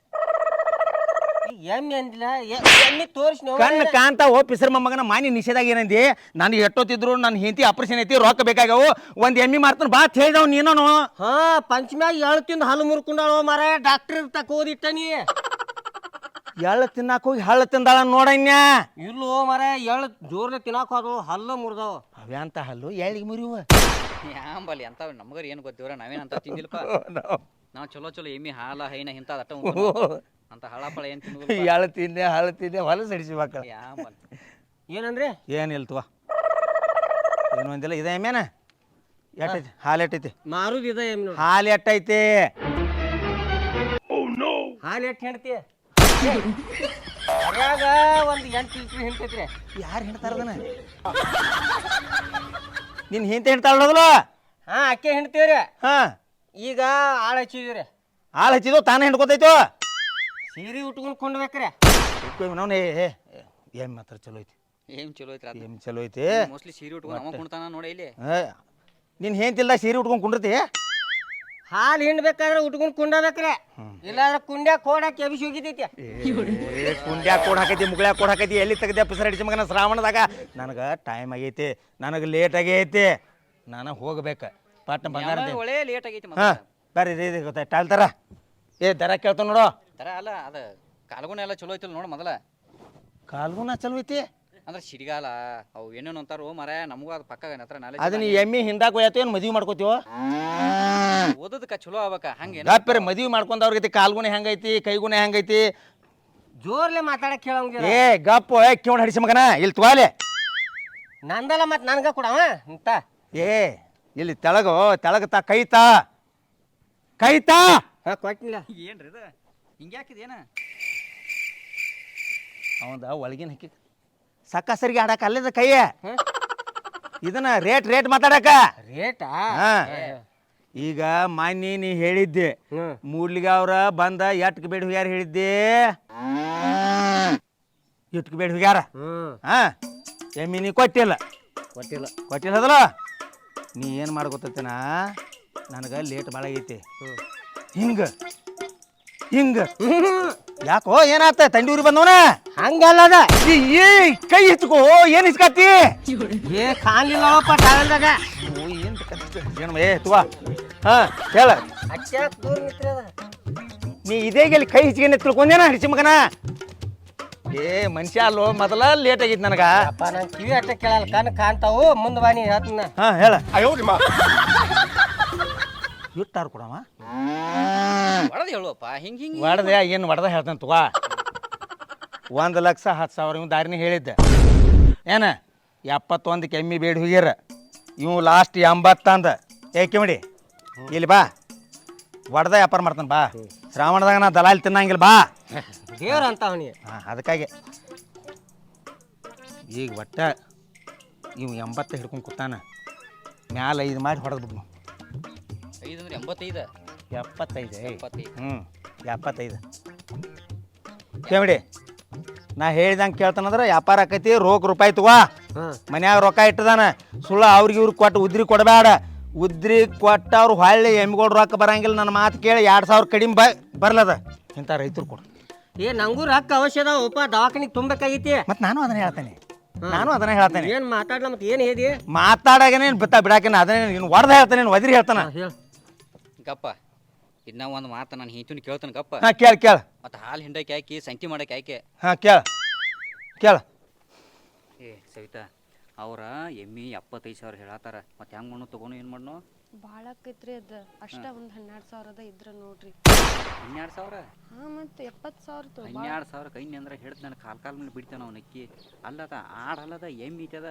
ಎಮ್ಮೆ ಅಂದಿಲ್ಲ ಎ- ಎಮ್ಮಿ ತೋರಿಸಿ ನೀವು ಕಣ್ಣು ಕಾಂತ ಓ ಪಿಸರ್ ಮೊಮ್ಮಗನ ಮಾನಿ ನಿಷೇಧಾಗ ಏನಂದಿ? ನನಗೆ ಎಟ್ಟೋತಿದ್ರು ನನ್ನ ಹೆಂಡತಿ ಆಪರೇಷನ್ ಐತಿ ರೊಕ್ಕ ಬೇಕಾಗವು ಒಂದು ಎಮ್ಮಿ ಮಾಡ್ತಾನ ಬಾ ಅಂತ ಹೇಳಿದವ್ ನೀನು ಹಾ ಪಂಚಮ್ಯಾಗ ಎಳ್ ತಿಂದು ಹಲ್ಲು ಮುರ್ಕೊಂಡಾಳ ಮರ ಡಾಕ್ಟರ್ ತಕ ಓದಿಟ್ಟ ನೀ. ಎಳ್ಳು ತಿನ್ನಾಕ ಹೋಗಿ ಹಳ್ಳ ತಿಂದಾಳ ನೋಡಣ್ಯ ಇಲ್ಲೋ ಮರ ಎಳ್ ಜೋರ್ನ ತಿನ್ನಾಕ ಹೋದವು ಹಲ್ಲು ಮುರಿದವು. ಅವ್ಯಾಂತ ಹಲ್ಲು? ಎಳ್ಳಿಗೆ ಮುರಿಯುವ? ಯಾಂಬಲ್ಲಿ ಅಂತ ನಮ್ಗರ್ ಏನು ಗೊತ್ತಿವ್ರ ನಾವೇನಂತ ತಿಂದಿಲ್ಪ ನಾವು ಚಲೋ ಚಲೋ ಎಮ್ಮಿ ಹಾಲ ಹೈನ ಇಂತ ಅಟ್ಟ ಅಂತ ಹಳಪಳ ಏನು ತಿಂದು ಎಳ್ಳು ತಿಂದೆ ಹಳ ತಿಂದೆ ಹೊಲ ಸಡಿಸಿ ಮಕ್ಕಳು. ಯಾಂಬಲ್ ಏನಂದ್ರೆ? ಏನಿಲ್ತವ ಏನು ಒಂದಿಲ್ಲ ಇದೆ ಎಮ್ಮೆನ? ಎಟ್ಟೈತಿ ಹಾಲು ಎಟ್ಟೈತಿ ಮಾರುದ ಇದೆ ಎಮ್ಮಿ ನೋಡಿ. ಹಾಲು ಎಟ್ಟೈತಿ ಹಾಲು ಎಷ್ಟು ಹಿಂಡ್ತಿ? ಅದ್ರಾಗ ಒಂದು ಎಂಟು ಲೀಟ್ರ್ ಹಿಂಡ್ತೈತ್ರಿ ಯಾರು ಹೇಳ್ತಾರ ಅದನ್ನ? ನಿನ್ ಹಿಂತೆ ಹಿಂಡ್ತಾಳ ಹಾ ಅಕ್ಕಿ ಹಿಂಡ್ತೀವ್ರಿ. ಹಾ. ಈಗ ಆಳು ಹಚ್ಚಿದ್ರಿ ಹಾಲು ಹಚ್ಚಿದ್ವು ತಾನೇ ಹಿಂಡ್ಕೋತೈತ ಸೀರೆ ಉಟ್ಕೊಂಡು ಕೊಂಡ್ಬೇಕ್ರಿ. ನಾವು ಏ ಏನ್ ಮಾತ್ರ ಚಲೋ ಐತಿ. ಏನ್ ಚಲೋ ಐತ್ರಿ ಏನ್ ಚಲೋ ಐತಿ. ಮೋಸ್ಟ್ಲಿ ಸೀರೆ ಉಟ್ಕೊಂಡು ಅವ ಕುಣ್ತಾನ ನೋಡಿ ಇಲ್ಲಿ. ನಿನ್ ಹೆಂತಿಲ್ಲ ಸೀರೆ ಉಟ್ಕೊಂಡ್ ಕುಂಡಿರ್ತಿ? ಹಾಲು ಹಿಂಡ್ಬೇಕಾದ್ರೆ ಉಟ್ಕೊಂಡು ಕುಂಡಬೇಕ್ರಿ. ಇಲ್ಲಾಂದ್ರೆ ಕುಂಡ್ಯಾಗ ಕೋಡಾಕಿ ಎಬಿಸಿ ಹೋಗಿತೈತಿ ಕುಂಡ್ಯಾಗ ಕೋಡ್ ಹಾಕೈತಿ ಮುಗ್ಳ್ಯಾಗ ಕೋಡ್ ಹಾಕೈತಿ ಎಲ್ಲಿ ತೆಗ್ದೆ ಪಿಸರ್ ಹಿಡಿಸಿ ಮಗನ ಶ್ರಾವಣದಾಗ? ನನಗೆ ಟೈಮ್ ಆಗೈತಿ ನನಗೆ ಲೇಟ್ ಆಗೈತಿ. ನಾನು ಹೋಗ್ಬೇಕು. ಪಾಟ್ನ ಬಂಗಾರ ಒಳ್ಳೆ ಲೇಟ್ ಆಗೈತಿ ಹಾಂ ಬರ್ರಿ ರೀ ಗೊತ್ತಾಯ್ತು. ತರ. ಏ ದರ ಕೇಳ್ತಾವ ನೋಡು. ದರ ಅಲ್ಲ ಅದು ಕಾಲ್ಗುಣ ಎಲ್ಲ ಚಲೋ ಐತಿಲ್ಲ ನೋಡು ಮೊದಲ. ಕಾಲ್ಗುಣ ಚಲೋ ಐತಿ. ಅಂದ್ರೆ ಸಿಡಿಗಾಲ ಅವು ಏನೇನು ಅಂತಾರೋ ಮರ ನಮಗೂ ಅದು ಪಕ್ಕ ಹತ್ರ ನಾಲೆಜ್ ಅದನ್ನ ಎಮ್ಮಿ ಹಿಂದಾಕ್ ಹೋಯ್ತು ಏನು ಮದುವೆ ಮಾಡ್ಕೋತೀವೋ? ಓದೋದಕ್ಕೆ ಚಲೋ ಆಗ್ಬೇಕ ಹಂಗೆ ಗಪ್ಪರೆ ಮದುವೆ ಅವ್ರಿಗೆ ಕಾಲ್ಗುಣ ಹೆಂಗೈತಿ ಕೈಗುಣ ಹೆಂಗೈತಿ? ಜೋರ್ಲೆ ಮಾತಾಡಕ್ ಕೇಳಂಗ ಏ ಗಪ್ಪ ಏ ಕಿವಣ ಹಡಿಸಿ ಮಗನ ಇಲ್ಲಿ ತುವಾಲೆ ನಂದಲ್ಲ ಮತ್ತೆ ನನ್ಗ ಕೊಡವ ಅಂತ ಏ ಇಲ್ಲಿ ತೆಳಗೋ ತೆಳಗ ತ ಕೈತಾ? ಕೈತಾ? ಹಾ ಕೊಟ್ಟಿಲ್ಲ ಏನ್ರಿ ಇದು? ಹಿಂಗ್ಯಾಕಿದೇನ ಅವಂದ ಒಳಗಿನ ಹಾಕಿ ಸಕ್ಕಸರಿಗೆ ಆಡಕ ಅಲ್ಲದ ಕೈಯ. ಇದನ್ನ ರೇಟ್ ರೇಟ್ ಮಾತಾಡಕ ರೇಟಾ? ಹಾ. ಈಗ ಮಾನ್ಯ ನೀ ಹೇಳಿದ್ದೆ. ಹ್ಮ್. ಮೂಡ್ಲಿಗೆ ಅವ್ರ ಬಂದ ಎಟ್ಕ ಬೇಡ ಹೋಗ್ಯಾರ ಹೇಳಿದ್ದೆ? ಎಟ್ಕ ಬೇಡ ಹೋಗ್ಯಾರ? ಹ್ಮ್. ಹಾ. ಎಮ್ಮಿ ನೀ ಕೊಟ್ಟಿಲ್ಲ. ಕೊಟ್ಟಿಲ್ಲ. ಕೊಟ್ಟಿಲ್ಲ ಅದಲ್ಲ? ನೀ ಏನು ಮಾಡ್ಕೊತೇನ ನನಗೆ ಲೇಟ್ ಭಾಳ ಆಗೈತಿ. ಹಿಂಗ. ಹಿಂಗ. ಯಾಕೋ ಏನಾತ ತಂಡಿ ಊರಿ ಬಂದವನ? ಹಂಗಲ್ಲದ. ಕೈ ಹಿಚ್ಕೋ ಏನ್ ಹಿಚ್ಕತ್ತಿ? ಏ ಏನು ಏನು ಏ ತುವಾ ಹಾ ಹೇಳ. ನೀ ಇದೇ ಇಲ್ಲಿ ಕೈ ಹಿಚ್ಕೊಂಡೆ ತಿಳ್ಕೊಂಡೇನ ಹಿಡಿಸಿ ಮಗನ? ಏ ಮನುಷ್ಯ ಅಲ್ಲೋ ಮೊದಲ ಲೇಟ್ ಆಗಿತ್ತು ನನಗ. ಅಪ್ಪ ನನ್ ಕಿವಿ ಅಟ್ಟ ಕೇಳಲ್ಲ ಕಣ್ ಕಾಣ್ತಾವು ಮುಂದ್ ಬಾನಿ ಹೇಳ್ತೀನಿ. ಹಾ ಹೇಳ. ಇಟ್ಟಾರು ಕೊಡವ? ಹೊಡೆದ ಹೇಳುವಪ್ಪ ಹಿಂಗ ಹಿಂಗೆ ಹೊಡೆದೆ ಏನು ಹೊಡೆದ ಹೇಳ್ತಾನೆ ತುವಾ ಒಂದು ಲಕ್ಷ ಹತ್ತು ಸಾವಿರ ಇವ್ ದಾರಿನ ಹೇಳಿದ್ದೆ. ಏನ? ಎಪ್ಪತ್ತೊಂದು ಕೆಮ್ಮಿ ಬೇಡ ಹೋಗ್ಯಾರ ಇವು ಲಾಸ್ಟ್ ಎಂಬತ್ತಂದ ಏಕೆ ಮಾಡಿ ಇಲ್ಲಿ ಬಾ. ಹೊಡೆದ ವ್ಯಾಪಾರ ಮಾಡ್ತಾನೆ ಬಾ. ಶ್ರಾವಣದಾಗ ನಾ ದಲಾಲ್ ತಿನ್ನಂಗಿಲ್ಲ ಬಾ. ದೇವ್ರ ಅಂತಾವನಿ ಹಾಂ ಅದಕ್ಕಾಗಿ. ಈಗ ಒಟ್ಟ ಇವು ಎಂಬತ್ತು ಹಿಡ್ಕೊಂಡು ಕೂತಾನ. ಮ್ಯಾಲ ಐದು ಮಾಡಿ ಹೊಡೆದು ಬಿಡ್ನು. ಐದು ಅಂದ್ರೆ ಎಂಬತ್ತೈದು? ಎಪ್ಪತ್ತೈದು ಏಯ್. ಎಪ್ಪತ್ತೈದು. ಹ್ಞೂ ಎಪ್ಪತ್ತೈದು. ಕೇಳಿಬಿಡಿ. ನಾ ಹೇಳ್ದಂಗೆ ಕೇಳ್ತಾನಂದ್ರೆ ವ್ಯಾಪಾರ ಆಕೈತಿ ರೋಗ ರೂಪಾಯಿ ತಗೋ. ಮನ್ಯಾಗ ರೊಕ್ಕ ಇಟ್ಟದಾನ. ಸುಳ್ಳ ಅವ್ರಿಗೆ ಇವ್ರಿಗೆ ಕೊಟ್ಟು ಉದ್ರಿ ಕೊಡಬೇಡ. ಉದ್ರಿ ಕೊಟ್ಟ ಅವ್ರು ಹೊಳ್ಳಿ ಎಮ್ಮಿಗಳು ರೊಕ್ಕ ಬರಂಗಿಲ್ಲ. ನನ್ನ ಮಾತು ಕೇಳಿ ಎರಡು ಸಾವಿರ ಕಡಿಮೆ ಬ ಬರ್ಲದ. ಇಂಥ ರೈತರು ಕೊಡು. ಏ ನಂಗೂ ರೊಕ್ಕ ಅವಶ್ಯ ಅದಾವ. ಉಪ ದವಾಖಾನಿಗೆ ತುಂಬಬೇಕಾಗೈತಿ ಮತ್ತು ನಾನು ಅದನ್ನ ಹೇಳ್ತೇನೆ. ನಾನು ಅದನ್ನ ಹೇಳ್ತೇನೆ. ಏನು ಮಾತಾಡಲ್ಲ ಮತ್ತೆ ಏನು ಹೇಳಿ ಮಾತಾಡಾಗನೇನು ಬಿತ್ತ ಬಿಡಾಕೇನ ಅದನ್ನೇ ನೀನು ಹೊಡೆದ ಹೇಳ್ತಾನೆ ನೀನು ಒದ್ರಿ ಹೇಳ್ತಾನ. ಹೇಳ. ಗಪ್ಪ ಇನ್ನ ಒಂದು ಮಾತು ನಾನು ಹಿಂತಿನ ಕೇಳ್ತಾನೆ ಗಪ್ಪ. ಹಾ ಕೇಳ ಕೇಳ. ಮತ್ತೆ ಹಾಲು ಹಿಂಡಕ್ಕೆ ಹಾಕಿ ಸಂತಿ ಮಾಡಕ್ಕೆ ಹಾಕಿ. ಹಾಂ ಕೇಳ ಕೇಳ. ಏ ಸವಿತಾ ಅವ್ರ ಎಮ್ಮಿ ಎಪ್ಪತ್ತೈದು ಸಾವಿರ ಹೇಳತ್ತಾರ. ಮತ್ತೆ ಹೆಂಗ್ ಮಣ್ಣು ತಗೊಂಡು ಏನು ಮಾಡ್ನು? ಭಾಳ ಆಕೈತ್ರಿ ಅದ. ಅಷ್ಟ ಒಂದ್ ಹನ್ನೆರಡು ಸಾವಿರದ ಇದ್ರ ನೋಡ್ರಿ. ಹನ್ನೆರಡು ಸಾವಿರ? ಹಾ ಮತ್ತೆ ಎಪ್ಪತ್ತು ಸಾವಿರ ತೊ ಹನ್ನೆರಡು ಸಾವಿರ ಕೈ ಅಂದ್ರೆ ಹೇಳ್ತ ನಾನು ಕಾಲ್ ಕಾಲ್ ಮೇಲೆ ಬಿಡ್ತಾನ ಅವ್ನ ಅಕ್ಕಿ. ಅಲ್ಲದ ಆಡ್ ಅಲ್ಲದ ಎಮ್ಮಿ ಐತದ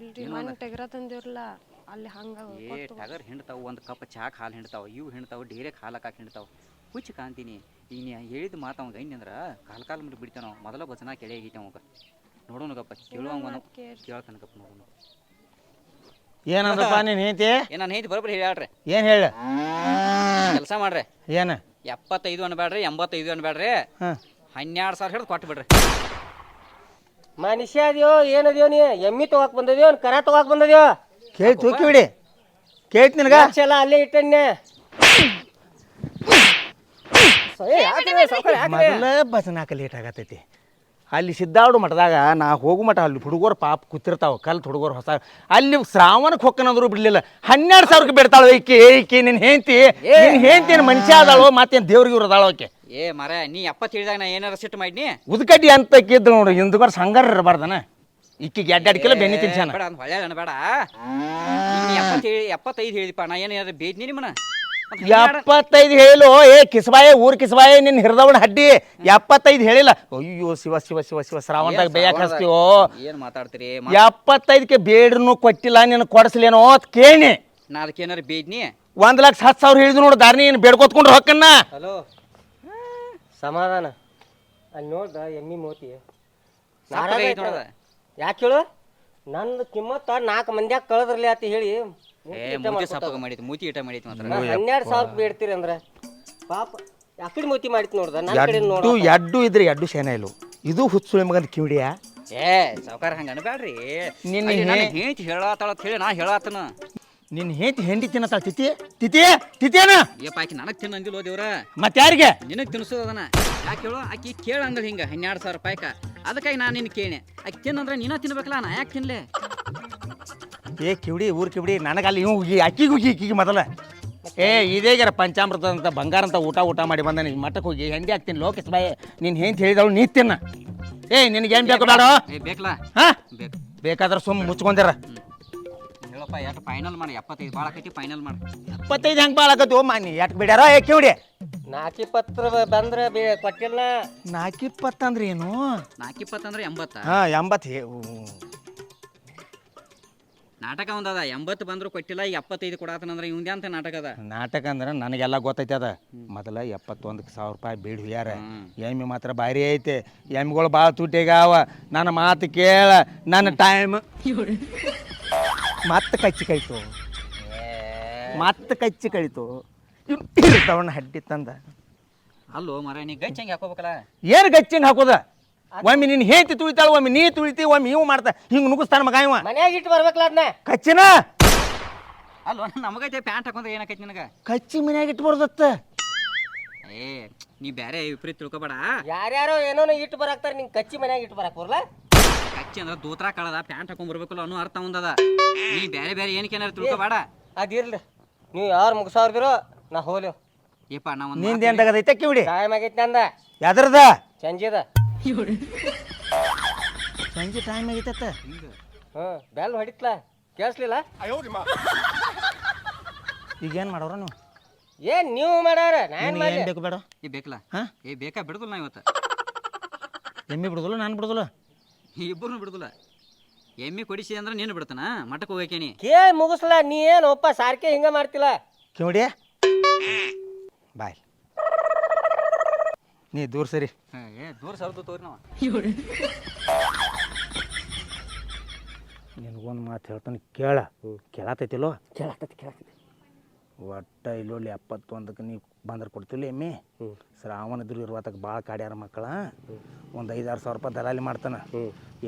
ಇಲ್ರಿ ಮನ್ ಟೆಗ್ರ ತಂದಿರ್ಲ ಅಲ್ಲಿ ಹಂಗ ಏ ಟಗರ್ ಹಿಂಡ್ತಾವ ಒಂದು ಕಪ್ ಚಾಕ್ ಹಾಲು ಹಿಂಡ್ತಾವ ಇವು ಹಿಂಡ್ತಾವ ಡೇರೆ ಹಾಲು ಹಾಕಿ ಹಿಂಡ್ತಾವ. ಹುಚ್ಚು ಕಾಂತೀನಿ ಈಗ ನೀ ಹೇಳಿದ ಮಾತು ಅವಂಗ ಅಂದ್ರ ಕಾಲ್ ಕಾಲ್ ಮೇಲೆ ಬಿಡ್ತಾನ ಅವ ಮೊದಲ ಭಜನ ಕೆಳೆ ಆಗೈತೆ ಅವಾಗ. ನೋಡೋಣ ಗಪ್ಪ ಕೇಳುವಂಗ ಕೇಳ್ತಾನ ಗಪ್ಪ ನೋಡೋಣ ಏನಂದ್ರಪ್ಪ ನೀನು ಹೇಳ್ತಿ ಏ ನಾನು ಹೇಳ್ತಿ ಬರೋಬ್ಬರಿ ಹೇಳ್ರಿ. ಏನು ಹೇಳ? ಕೆಲಸ ಮಾಡ್ರಿ. ಏನು? ಎಪ್ಪತ್ತೈದು ಅನ್ಬೇಡ್ರಿ ಎಂಬತ್ತೈದು ಅನ್ಬೇಡ್ರಿ ಹಾಂ. ಹನ್ನೆರಡು ಸಾವಿರ ಹಿಡಿದು ಕೊಟ್ಟು ಬಿಡ್ರಿ ಮನುಷ್ಯ ಅದ್ಯೋ ಏನದ್ಯೋ ನೀ? ಎಮ್ಮಿ ತಗೋಕ್ ಬಂದದ್ಯೋ ಕರ ತಗೋಕ್ ಬಂದದ್ಯೋ? ಕೇಳಿ ತೂಕಿ ಬಿಡಿ. ಕೇಳ್ತಿ ನಿನಗ? ಎಲ್ಲ ಅಲ್ಲೇ ಇಟ್ಟನ್ನೆ. ಮೊದಲ ಬಸನಾಕ ಲೇಟ್ ಆಗತೈತಿ ಅಲ್ಲಿ ಸಿದ್ದಾಡು ಮಠದಾಗ ನಾ ಹೋಗು ಮಠ ಅಲ್ಲಿ ಹುಡುಗರು ಪಾಪ ಕೂತಿರ್ತಾವ ಕಲ್ ಹುಡುಗರು ಹೊಸ. ಅಲ್ಲಿ ಶ್ರಾವಣಕ್ಕೆ ಹೊಕ್ಕನಂದ್ರು ಬಿಡ್ಲಿಲ್ಲ. ಹನ್ನೆರಡು ಸಾವಿರಕ್ಕೆ ಬಿಡ್ತಾಳು ಈಕಿ ಈಕೆ ನಿನ್ನ ಹೆಂಡತಿ ನಿನ್ನ ಹೆಂಡತಿ ಏನು ಮನುಷ್ಯ ಅದಾಳು ಮತ್ತೇನು ದೇವ್ರಿಗೆ ಇವ್ರು ಅದಾಳು ಆಕೆ? ಏ ಮರ ನೀ ಅಪ್ಪ ತಿಳಿದಾಗ ನಾ ಏನಾರ ಸಿಟ್ಟು ಮಾಡಿನಿ? ಉದ್ಕಡ್ಡಿ ಅಂತ ಕಿದ್ದು ನೋಡು ಹಿಂದುಗಾರ ಸಂಗಾರ ಇರಬಾರ್ದನ ಈಕಿಗೆ ಎಡ್ಡ ಕಿಲೋ ಬೆನ್ನಿ ತಿನ್ಸಾನ ಬೇಡ ಅಂತ ಹೊಳ್ಯಾಳ ಬೇಡ. ಎಪ್ಪತ್ತು ಹೇಳಿ ಎಪ್ಪತ್ತೈದು ಹೇಳಿಪ್ಪ ನಾ ನಿಮ್ಮನ್ನ? ಮತ್ತ್ ಹನ್ನೆರಡು- ಎಪ್ಪತ್ತೈದು ಹೇಳು ಏ ಕಿಸಬಾಯೆ ಊರ್ ಕಿಸಬಾಯೆ ನಿನ್ನ ಹಿರಿದವನ ಹಡ್ಡಿ. ಎಪ್ಪತ್ತೈದು ಹೇಳಿಲ್ಲ. ಅಯ್ಯೋ ಶಿವ ಶಿವ ಶಿವ ಶಿವ ಶ್ರಾವಣದಾಗ ಬೇಯಕ್ ಹಚ್ತೀವೋ ಏನ್ ಮಾತಾಡ್ತೀರಿ? ಎಪ್ಪತ್ತೈದಕ್ಕೆ ಬೇಡ್ರನ್ನು ಕೊಟ್ಟಿಲ್ಲ ನಿನ್ನ ಕೊಡಿಸ್ಲೇನೋ ಅಂತ ಕೇಳಿ ನಾ ಅದಕ್ಕೆ ಏನಾರ ಬೇದ್ನಿ ಒಂದ್ ಲಕ್ಷ ಹತ್ತು ಸಾವಿರ ಹೇಳಿದ್ರು ನೋಡು ದಾರಿ ಏನು ಬೇಡ್ಕೊತ್ಕೊಂಡ್ರು ಹೊಕ್ಕನ್ನ. ಹಲೋ. ಸಮಾಧಾನ. ಅಲ್ಲಿ ನೋಡ್ದ ಎಮ್ಮಿ ಮೋತಿ. ನಾರಾಯಣ ನೋಡದ. ಯಾಕೆ ಹೇಳು? ನನ್ನ ಕಿಮ್ಮತ್ತ ನಾಲ್ಕು ಮಂದ್ಯಾಗ ಕಳದ್ರಲ್ಲಿ ಅಂತ ಹೇಳಿ. ಏ ಮೂತಿ. ಸಪ್ಪಗ ಮಾಡಿತ್ತು ಮೂತಿ ಇಟ ಮಾಡಿತ್ತು ಮಾತ್ರ. ನಾ ಹನ್ನೆರಡು ಸಾವಿರ ಬೇಡ್ತೀರಿ ಅಂದ್ರೆ. ಪಾಪ ಯಾಕಡೆ ಮೂತಿ ಮಾಡಿತ್ ನೋಡ್ದ? ನನ್ನ ಕಡೆ ನೋಡು ಎಡ್ಡು ಎಡ್ಡು ಇದ್ರೆ ಎಡ್ಡು ಸೇನೆ ಇಲ್ಲ. ಇದು ಹುಚ್ಚುಳಿ ಮಗನ ಕಿವಿಡಿಯ? ಏ ಸಾವ್ಕಾರ ಹಂಗ ಅನ್ಬ್ಯಾಡ್ರಿ. ನಿನ್ನ ಅಲ್ಲಿ ನನ್ನ ಹೇ- ಹೆಂಡತಿ ಅಂತ ಹೇಳಿ ನಾ ಹೇಳಾತನ. ನಿನ್ನ ಹೇಂತಿ ಹೆಂಡಿ ತಿನ್ನತ್ತಾಳ? ತಿತಿ ತಿತಿ ತಿತಿಯನ ಏಪ್ಪ ಆಕಿ ನನಗ್ ತಿನ್ನ ಅಂದಿಲ್ಲ ದೇವ್ರ. ಮತ್ತೆ ಯಾರಿಗೆ ನಿನಗ್ ತಿನ್ಸೋದನ ಯಾಕೆ ಹೇಳು? ಆಕಿ ಕೇಳ ಅಂದ್ರ ಹಿಂಗ ಹನ್ನೆರಡು ಸಾವಿರ ರೂಪಾಯಿಕ. ಅದಕ್ಕಾಗಿ ನಾನು ನಿನ್ನ ಕೇಳಿ ಅಕ್ಕಿ ತಿನ್ನಂದ್ರೆ ನೀನ ತಿನ್ಬೇಕಲ್ಲ ನಾ ಯಾಕೆ ತಿನ್ಲೆ? ಏ ಕಿವಿಡಿ ಊರ್ ಕಿವಿಡಿ ನನಗೆ ಅಲ್ಲಿ ಇವ್ ಹುಗಿ ಅಕ್ಕಿಗೆ ಹುಗಿ ಇಕ್ಕಿಗೆ ಮೊದಲ. ಏ ಇದೇಗಾರ ಪಂಚಾಮೃತ ಅಂತ ಬಂಗಾರ ಅಂತ ಊಟ ಊಟ ಮಾಡಿ ಬಂದ ನೀನು ಮಠಕ್ಕೆ ಹೋಗಿ ಹೆಂಡಿ ಹಾಕ್ತೀನಿ ಲೋಕೇಶ್ ಬಾಯ್ ನೀನು ಹೆಂತ ಹೇಳಿದವಳು ನೀ ತಿನ್ನ. ಏ ನಿನಗೇನು ಏನು ಬೇಕು ಬೇಡ? ಏ ಬೇಕಲ್ಲ ಹಾಂ? ಬೇಕು. ಬೇಕಾದ್ರೆ ಸುಮ್ಮನೆ ಮುಚ್ಕೊಂಡಿರ ಹೇಳಪ್ಪ ಎಷ್ಟು ಫೈನಲ್ ಮಾಡಿ ಎಪ್ಪತ್ತೈದು ಭಾಳ ಆಕೈತಿ ಫೈನಲ್ ಮಾಡಿ. ಎಪ್ಪತ್ತೈದು ಹೆಂಗೆ ಭಾಳ ಓ ಮಾನಿ ಎಟ್ ಬಿಡ್ಯಾರ? ಏ ಕಿವಿಡಿ. ನಾಲ್ಕು ಪತ್ರ ಬಂದ್ರೆ ಬೇ ಕೊಟ್ಟಿಲ್ಲ. ಅಂದ್ರೆ ಏನು? ನಾಲ್ಕು ಇಪ್ಪತ್ತಂದ್ರೆ ಎಂಬತ್ತ. ಹಾಂ ಎಂಬತ್ತು ಹೇ ನಾಟಕ ಒಂದದ ಎಂಬತ್ತು ಬಂದ್ರು ಕೊಟ್ಟಿಲ್ಲ ಈಗ ಎಪ್ಪತ್ತೈದು ಕೊಡಾತನಂದ್ರೆ ಇವಂದೇ ಅಂತ ನಾಟಕ ಅದ? ನಾಟಕ ಅಂದ್ರೆ ನನಗೆಲ್ಲ ಗೊತ್ತೈತೆ ಅದ. ಮೊದಲ ಎಪ್ಪತ್ತೊಂದು ಸಾವಿರ ರೂಪಾಯಿ ಬೀಡ್ ಹುಯ್ಯಾರ. ಎಮ್ಮಿ ಎಮ್ಮೆ ಮಾತ್ರ ಭಾರಿ ಐತೆ. ಎಮ್ಮಿಗಳು ಭಾಳ ತುಟಿಗಾವ ನನ್ನ ಮಾತು ಕೇಳ ನನ್ನ ಟೈಮ್ ಮತ್ತೆ ಕಚ್ಚಿ ಕಳಿತು ಮತ್ತೆ ಕಚ್ಚಿ ಕಳಿತು ಇರ್ತಾವಣ್ಣ ಹಡ್ಡಿ ತಂದ. ಅಲ್ಲೋ ಮರ ನೀ ಗಚ್ಚ ಹೆಂಗೆ ಹಾಕೋಬೇಕಲ್ಲ? ಏನು ಗಚ್ಚಂಗೆ ಹಾಕೋದ? ಒಮ್ಮೆ ನಿನ್ನ ಹೇತಿ ತುಳಿತಾಳ ಒಮ್ಮೆ ನೀ ತುಳಿತಿ ಒಮ್ಮೆ ಇವು ಮಾಡ್ತಾ ಹಿಂಗೆ ನುಗ್ಗಿಸ್ತಾನ ಮಗ ಇವ. ಮನ್ಯಾಗ ಇಟ್ಟು ಬರ್ಬೇಕಲ್ಲ ಅದನ್ನ ಕಚ್ಚಿನ? ಅಲ್ಲೋ ನಮಗೈತೆ ಪ್ಯಾಂಟ್ ಹಾಕೊಂಡ್ರೆ ಏನಾಕೈತಿ ನಿನಗ? ಕಚ್ಚಿ ಮನ್ಯಾಗ ಇಟ್ಬಾರ್ದತ್ತ ಏ ನೀ ಬೇರೆ ವಿಪರೀತ ತಿಳ್ಕೊಬೇಡ. ಯಾರ್ಯಾರೋ ಏನೋ ಇಟ್ಟು ಬರಾಕ್ತಾರೆ ನಿಂಗೆ ಕಚ್ಚಿ ಮನ್ಯಾಗ ಇಟ್ಟು ಬರಾಕ್ ಬರಲ್ಲ? ಕಚ್ಚಿ ಅಂದ್ರೆ ದೂತ್ರ ಕಳದ ಪ್ಯಾಂಟ್ ಹಾಕೊಂಡ್ ಬರ್ಬೇಕಲ್ಲ ಅನ್ನೋ ಅರ್ಥ ಒಂದದ. ನೀ ಬೇರೆ ಬೇರೆ ಏನ್ ಕೇನಾರ ತಿಳ್ಕೊಬೇಡ. ಅದಿರ್ಲಿ ನೀವು ಯಾರು ಮುಗಿಸೋರ್ದಿರೋ ನಾ ಹೋಲಿ ಏಪ್ಪ ನಾ ಒಂದು ನಿಂದ ಏನ್ ತಗದೈತೆ ಕಿವಿಡಿ ಟೈಮ್ ಆಗೈತಿ ನಂದ. ಯಾವ್ದ್ರದ ಸಂಜೆದ ಸಂಜೆ ಟೈಮ್ ಆಗೈತತ್ತ ಹ್ಞೂ ಬೆಲ್ ಹೊಡಿತ್ಲ? ಕೇಳಿಸ್ಲಿಲ್ಲ? ಈಗ ಏನು ಮಾಡೋರ ನೀವು? ಏನ್ ನೀವು ಮಾಡೋರ? ನಾ ಏನ್ ನಿನಗೆ ಏನು ಬೇಕು ಬೇಡ? ಏ ಬೇಕಲ್ಲ. ಹಾ? ಏ ಬೇಕಾ ಬಿಡುದಿಲ್ಲ ನಾ ಇವತ್ತು. ಎಮ್ಮಿ ಬಿಡುದಿಲ್ಲ ನಾನು ಬಿಡುದಿಲ್ಲ. ಇಬ್ಬರು ಬಿಡುದಿಲ್ಲ. ಎಮ್ಮಿ ಕೊಡಿಸಿ ಅಂದ್ರೆ ನೀನು ಬಿಡ್ತಾನ? ಮಠಕ್ಕೆ ಹೋಗಕೇನಿ ಕೇ ಮುಗಿಸ್ಲ ನೀ ಏನು ಒಪ್ಪ ಸಾರ್ಕೆ ಹಿಂಗ ಮಾಡ್ತಿಲ್ಲ? ಕೇಳಿ ಬಾಯ್. ನೀ ದೂರ ಸರಿ. ಏ ದೂರ ಸರ್ದು ತೋರಿ ನಾವು. ನಿನಗೊಂದು ಮಾತು ಹೇಳ್ತಾನೆ ಕೇಳ. ಕೇಳತೈತಿಲ್ಲೋ? ಕೇಳತ್ತೈತಿ ಕೇಳತ್ತೈತಿ ಒಟ್ಟ ಇಲ್ಲೊಳ್ಳಿ ಎಪ್ಪತ್ತೊಂದಕ್ಕೆ ನೀವು ಬಂದ್ರೆ ಕೊಡ್ತಿಲ್ಲ ಎಮ್ಮಿ. ಶ್ರಾವಣ ಇದ್ರು ಇರುವತ್ತಾಗ ಭಾಳ ಕಾಡ್ಯಾರ ಮಕ್ಕಳ. ಒಂದು ಐದಾರು ಸಾವಿರ ರೂಪಾಯಿ ದಲಾಲಿ ಮಾಡ್ತಾನೆ.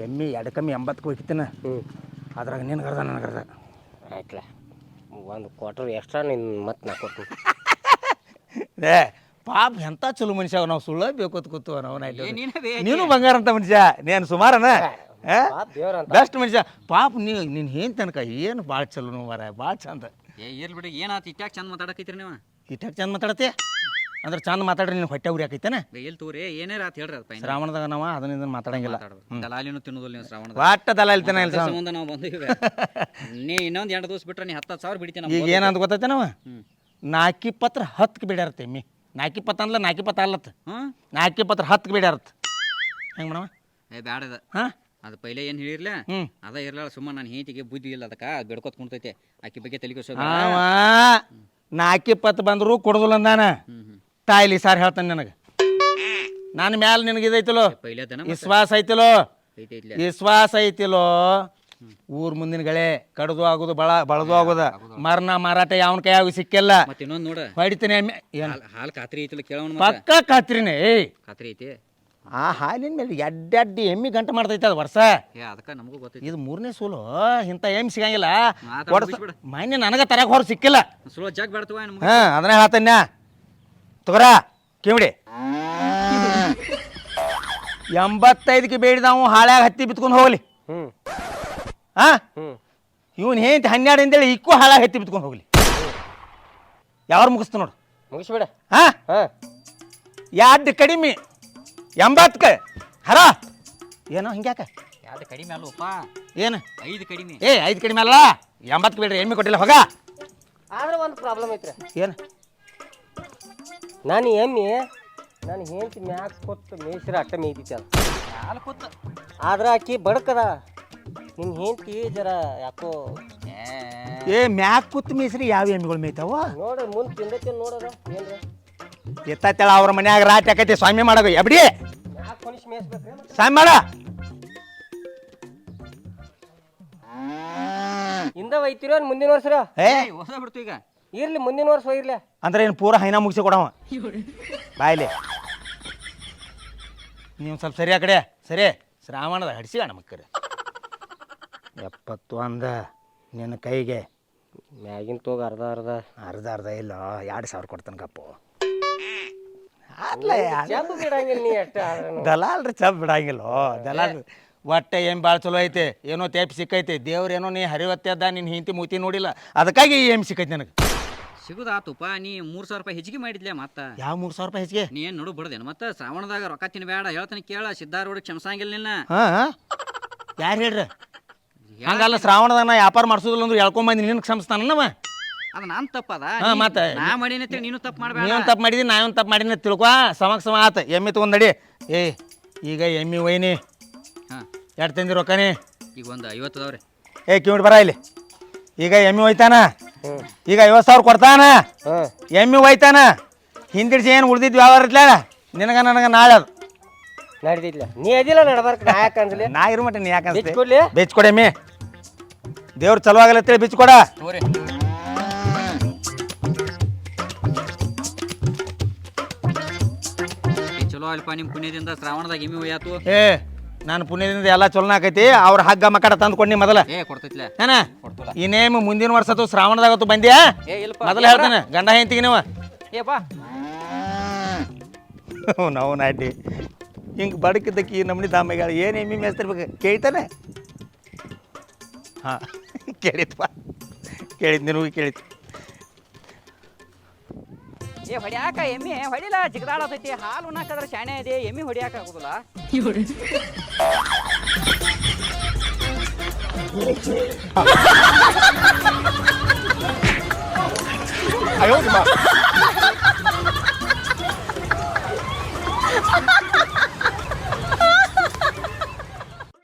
ಎಮ್ಮಿ ಎರಡು ಕಮ್ಮಿ ಎಂಬತ್ತಕ್ಕೆ ಹೋಗ್ತಾನೆ ಅದ್ರಾಗ ನಿನ್ನ ಕರ್ದ ನನ್ನ ಅರ್ಧ ಆಯ್ತಲ್ಲ ಒಂದು ಕ್ವಾರ್ಟರ್ ಎಕ್ಸ್ಟ್ರಾ ನಿನ್ನ ಮತ್ತೆ ನಾ ಕೊಡ್ತೀನಿ. ಏ ಪಾಪ ಎಂಥ ಚಲೋ ಮನುಷ್ಯ ನಾವು ಸುಳ್ಳ ಬೇಕು ಅಂತ ಕೂತು ನಾವು ನೀನು ಬಂಗಾರ ಅಂತ ಮನುಷ್ಯ ನೀನು ಸುಮಾರನ? ಬೆಸ್ಟ್ ಮನುಷ್ಯ. ಪಾಪ ನೀವು ನಿನ್ನ ಏನು ತನಕ ಏನು ಭಾಳ ಚಲೋ ನೋವಾರ ಭಾಳ ಚಂದ. ಏ ಇರ್ಲಿ ಬಿಡಿ ಏನಾತ ಇಟ್ಟಾಗ ಚಂದ ಮಾತಾಡಕೈತ್ರಿ ನೀವು? ಇಟ್ಟಾಗ ಚಂದ ಮಾತಾಡತ್ತೆ? ಅಂದ್ರೆ ಚಂದ ಮಾತಾಡ್ರಿ ನೀನು ಹೊಟ್ಟೆ ಉರಿ ಹಾಕೈತೇನೆ ಎಲ್ಲಿ ತೋರಿ ಏನೇ ರಾತ್ ಹೇಳ್ರಿ ಅದು ಶ್ರಾವಣದಾಗ ನಾವು ಅದನ್ನ ಇದನ್ನ ಮಾತಾಡಂಗಿಲ್ಲ. ದಲಾಲಿನೂ ತಿನ್ನೋದಿಲ್ಲ ನೀವು ಶ್ರಾವಣದ ವಾಟ ದಲಾಲ್ತೇನೆ ಇಲ್ಲ ಸಂಬಂಧ ನಾವು ಬಂದಿವಿ. ನೀ ಇನ್ನೊಂದು ಎಂಟು ದಿವಸ ಬಿಟ್ರೆ ನೀ ಹತ್ತು ಸಾವಿರ ಬಿಡ್ತೀನಿ ಈಗ ಏನಂತ ಗೊತ್ತೈತೆ ನಾವು? ಹ್ಮ್. ನಾಲ್ಕು ಪತ್ರ ಹತ್ತು ಬಿಡ್ಯಾರತ್ತೆ ಮಿ. ನಾಕಿ ಪತ್ರ ಅಂದ್ಲ ನಾಕಿ ಪತ್ರ ಅಲ್ಲತ್. ಹ್ಞೂ ನಾಲ್ಕು ಪತ್ರ ಹತ್ತು ಬಿಡ್ಯಾರತ್ತ ಹೆಂಗೆ ಮಾಡವ ಏ ಬ್ಯಾಡ ಅದ. ಹಾಂ? ಅದು ಪೈಲೆ ಏನು ಹೇಳಿರ್ಲ? ಅದ ಇರ್ಲಾ ಸುಮ್ಮ ನಾನು ಹೇಂತಿಗೆ ಬುದ್ಧಿ ಇಲ್ಲ ಅದಕ್ಕೆ ಬಿಡ್ಕೊತ್ ಕುಣ್ತೈತೆ ಆಕಿ ಬಗ್ಗೆ ತಲೆ ಕೆಡ್ಸೋದು ಅವ ನಾಲ್ಕು ಇಪ್ಪತ್ತು ಬಂದರೂ ಕೊಡೋದಿಲ್ಲ ಅಂದಾನ ತಾಯಿಲಿ ಸಾರ್ ಹೇಳ್ತಾನೆ ನನಗೆ. ನನ್ನ ಮ್ಯಾಲ ನಿನಗೆ ಇದೈತಿಲೋ? ಪೈಲೆ ಅದನ ವಿಶ್ವಾಸ ಐತಿಲೋ? ವಿಶ್ವಾಸ ಐತಿಲೋ? ಊರ್ ಮುಂದಿನ ಗಳೆ ಕಡ್ದು ಆಗುದು ಬಳ ಬಳದು ಆಗುದ. ಮರಣ ಮಾರಾಟ ಯಾವನ ಕೈಯಾಗ ಸಿಕ್ಕಿಲ್ಲ. ಹೊಡಿತೀನಿ ಖಾತ್ರಿ ಐತಿಲ್ಲ ಕೇಳೋಣ ಪಕ್ಕ ಖಾತ್ರಿನೇ ಏಯ್. ಖಾತ್ರಿ ಐತಿ? ಆ ಹಾಲಿನ ಮೇಲೆ ಎಡ್ಡೆಡ್ಡಿ ಎಮ್ಮಿ ಗಂಟೆ ಮಾಡ್ತೈತೆ ಅದು ವರ್ಷ. ಏ ಅದಕ್ಕೆ ನಮಗೂ ಗೊತ್ತೈತಿ. ಇದು ಮೂರನೇ ಸೂಲು. ಇಂಥ ಎಮ್ಮಿ ಸಿಗಂಗಿಲ್ಲ. ಮಾತಾಡ್ ಕೊಡ್ಸ ಮುಗಿಸ್ಬಿಡು. ಮೊನ್ನೆ ನನಗೆ ತರಕ್ಕೆ ಹೊರ ಸಿಕ್ಕಿಲ್ಲ. ಜಾಗ ಬೇಡ್ತವ ಹಾ ಅದನ್ನ ಹೇಳ್ತನ್ಯ ತಗೋರ ಕಿವಿಡಿ. ಎಂಬತ್ತೈದಕ್ಕೆ ಬೇಡಿದವು ಹಾಳ್ಯಾಗ ಹತ್ತಿ ಬಿತ್ಕೊಂಡು ಹೋಗ್ಲಿ. ಹ್ಞೂ ಹಾ ಹ್ಞೂ ಇವನ್ ಹೇಂತ ಹನ್ನೆರಡು ಅಂತೇಳಿ ಇಕ್ಕೂ ಹಾಳಾಗಿ ಹತ್ತಿ ಬಿತ್ಕೊಂಡು ಹೋಗ್ಲಿ. ಯಾರು ಮುಗಿಸ್ತು ನೋಡು. ಮುಗಿಸ್ಬೇಡ. ಹಾ ಹಾಂ. ಎರಡು ಕಡಿಮೆ. ಎಂಬತ್ತಕ್ಕೆ. ಹರ. ಏನೋ ಹಿಂಗ್ಯಾಕ? ಯಾವ್ದು ಕಡಿಮೆ ಅಲ್ಲಪ್ಪ ಏನು? ಐದು ಕಡಿಮೆ. ಏ ಐದು ಕಡಿಮೆ ಅಲ್ಲ. ಎಂಬತ್ತು ಬಿಡ್ರಿ ಎಮ್ಮೆ ಕೊಟ್ಟಿಲ್ಲ ಹೋಗ. ಆದ್ರೆ ಒಂದು ಪ್ರಾಬ್ಲಮ್ ಐತ್ರಿ. ಏನು? ನಾನು ಎಮ್ಮಿ ನಾನು ಹೆಂಡತಿ ಮ್ಯಾಕ್ ಕೊಟ್ಟು ಮೇಯ್ಸಿರ ಅಟ್ಟ ಮೇಯ್ದಿತ್ತು ಕೂತ ಆದ್ರೆ ಆಕಿ ಬಡಕದ. ನಿಮ್ಮ ಹೆಂಡತಿ ಜರ ಯಾಕೋ ಏ. ಮ್ಯಾಕ್ ಕುತ್ತು ಮೀಸ್ರಿ ಯಾವ ಎಮ್ಮೆಗಳು ಮೇಯ್ತಾವ? ನೋಡ್ರಿ ಮುಂದೆ ತಿಂದೈತಿ ನೋಡೋದ ಏನ್ರಿ? ಎತ್ತತ್ತೇಳ ಅವ್ರ ಮನ್ಯಾಗ ರಾಟಿ ಆಕೈತಿ ಸ್ವಾಮಿ ಮಾಡೋದು ಎಬ್ಡಿ. ಯಾಕೆ ಕೊನಿಸ್ ಮೇಯಿಸ್ಬೇಕ್ರಿ ಮತ್ತೆ? ಮಾಡ ಹಿಂದ ಒಯ್ತಿರೋ ಮುಂದಿನ ವರ್ಷ? ಏ. ಹೊಸ ಬಿಡ್ತು ಈಗ. ಇರ್ಲಿ ಮುಂದಿನ ವರ್ಷ ಇರ್ಲಿ ಅಂದ್ರೆ ಏನು ಪೂರ ಹೈನಾ ಮುಗಿಸಿ ಕೊಡವ. ಬಾಯ್ಲಿ ನೀವು ಸ್ವಲ್ಪ ಸರಿ ಆ ಕಡೆ. ಸರಿ. ಶ್ರಾವಣದ ಹಡಿಸಿ ನಮಕ್ಕರಿ ಎಪ್ಪತ್ತು ಅಂದ ನಿನ್ನ ಕೈಗೆ. ಮ್ಯಾಗಿನ ತೋಗ ಅರ್ಧ ಅರ್ಧ. ಅರ್ಧ ಅರ್ಧ ಇಲ್ಲ ಎರಡು ಸಾವಿರ ಕೊಡ್ತಾನೆ ಕಪ್ಪು. ಅಲ್ಲ ಚಂದ ಬಿಡಂಗಿಲ್ಲ ನೀ ಅಷ್ಟ ಆದ್ರೂನು. ದಲಾಲ್ರಿ ಚಪ್ ಬಿಡಂಗಿಲ್ಲ. ದಲಾಲ್ ಒಟ್ಟೆ ಏನು ಭಾಳ ಚಲೋ ಐತೆ ಏನೋ ತೇಪ್ ಸಿಕ್ಕೈತೆ ದೇವ್ರು ಏನೋ ನೀ ಹರಿವತ್ತೆದ್ದ ನಿನ್ನ ಹಿಂತಿ ಮೂತಿ ನೋಡಿಲ್ಲ. ಅದಕ್ಕಾಗಿ ಏನು ಸಿಕ್ಕೈತೆ ನನಗೆ. ಸಿಗುದಾತುಪ್ಪ ನೀ ಮೂರ್ ಸಾವಿರ ರೂಪಾಯಿ ಹೆಚ್ಚಿಗೆ ಮಾಡಿದ್ಲೆ ಮತ್ತ? ಯಾವ ಮೂರು ಸಾವಿರ ರೂಪಾಯಿ ಹೆಚ್ಚಿಗೆ ನೀ ಏನ್ ನೋಡು ಬಿಡದೇನು? ಮತ್ತ ಶ್ರಾವಣದಾಗ ರೊಕ್ಕ ತಿನ್ಬೇಡ ಹೇಳ್ತಾನೆ ಕೇಳ ಸಿದ್ಧಾರೂಢ ಕ್ಷಮಸಾಂಗಿಲ್ಲ ನಿನ್ನ. ಹಾಂ ಯಾರು ಹೇಳ್ರಿ? ಹಂಗಲ್ಲ ನಾ ವ್ಯಾಪಾರ ಮಾಡಿಸೋದಿಲ್ಲ ಅಂದ್ರೆ ಹೇಳ್ಕೊಂಬಂದು ನಿನ್ನ ಕ್ಷಮಿಸ್ತಾನವ ಅದ ನಾನ್ ತಪ್ಪದ? ಹಾ, ಮತ್ತೆ? ನಾ ಮಾಡೀನಿ ಅಂತೇಳಿ ನೀನು ತಪ್ಪು ಮಾಡ್ಬೇಡ. ನೀವೊಂದು ತಪ್ಪು ಮಾಡಿದಿ ನಾವೊಂದು ತಪ್ಪು ಮಾಡಿನ ತಿಳ್ಕೊ. ಸಮ ಆತ. ಎಮ್ಮಿ ಏ ಈಗ ಎಮ್ಮಿ ಒಯ್ನಿ. ಹಾ. ಎರಡು ತಂದಿ ರೊಕ್ಕನಿ ಈಗ ಒಂದು ಐವತ್ತು ಅದಾವ್ರಿ ಏ ಕಿವಿಡ್ ಬರ ಇಲ್ಲಿ. ಈಗ ಎಮ್ಮಿ ಒಯ್ತಾನ? ಈಗ ಐವತ್ತು ಸಾವಿರ ಕೊಡ್ತಾನ? ಎಮ್ಮಿ ಒಯ್ತಾನ? ಹಿಂದಿಡ್ಸಿ ಏನು ಉಳ್ದಿದ್ದು ವ್ಯವಹಾರ ಇರ್ಲ ನಿನಗ ನನಗೆ ನಾಳೆ ಅದು. ನಡ್ದಿಲ್ಲ ನೀ ಅದಿಲ್ಲ ನಡ್ಬಾರ್ಕ ನಾ ಯಾಕೆ ಅಂದ್ಲಿ? ನಾ ಇರು ಮಟ್ಟ ನೀ ಯಾಕೆ ಬಿಚ್ಚ್ ದೇವ್ರು ಚಲೋ ಆಗಲತ್ತೇಳಿ ಬಿಚ್ಕೊಡ. ತಗೋರಿ. ಚಲೋ ಅಲ್ಪ ನಿಮ್ಮ ಪುಣ್ಯದಿಂದ ಶ್ರಾವಣದಾಗ ಹಿಮಿ ಒಯ್ಯಾತು. ಏ ನಾನು ಪುಣ್ಯದಿಂದ ಎಲ್ಲ ಚಲೋ ಆಕೈತಿ ಅವ್ರ ಹಗ್ಗ ಮಕಡ ತಂದ್ಕೊಂಡಿ ಮೊದಲ. ಏ ಕೊಡ್ತೈತ್ಲೆ ಏನ ಕೊಡ್ತಲ್ಲ. ಇನ್ನೇಮ್ ಮುಂದಿನ ವರ್ಷ ಅಥವಾ ಶ್ರಾವಣದಾಗತ್ತು ಬಂದ್ಯಾ? ಏ ಇಲ್ಪ ಮೊದಲು ಹೇಳ್ತಾನೆ ಗಂಡ ಹೆಂತಿಗೆ ನೀವು. ಏ ಬಾ. ನಾವು ನಾಟಿ. ಹಿಂಗೆ ಬಡಕಿದ್ದಕ್ಕೆ ಈ ನಮ್ಮನಿ ದಾಮಿಗೆ ಏನು ಎಮ್ಮಿ ಮೇಸ್ತಿರ್ಬೇಕು ಕೇಳ್ತಾನೆ? ಹಾಂ ಕೇಳಿತ್ವಾ? ಕೇಳಿದ್ ನಿನಗೂ ಕೇಳಿತ್ತು. ಏ ಹೊಡ್ಯಾಕ ಎಮ್ಮೆ ಹೊಡಿಲ ಜಿಗದಾಡತೈತಿ ಹಾಲು ಉಣ್ಣಾಕದ್ರ ಶಾಣೆ ಇದೆ ಎಮ್ಮೆ ಹೊಡ್ಯಾಕ ಆಗುದಿಲ್ಲ ಅಯ್ಯೋ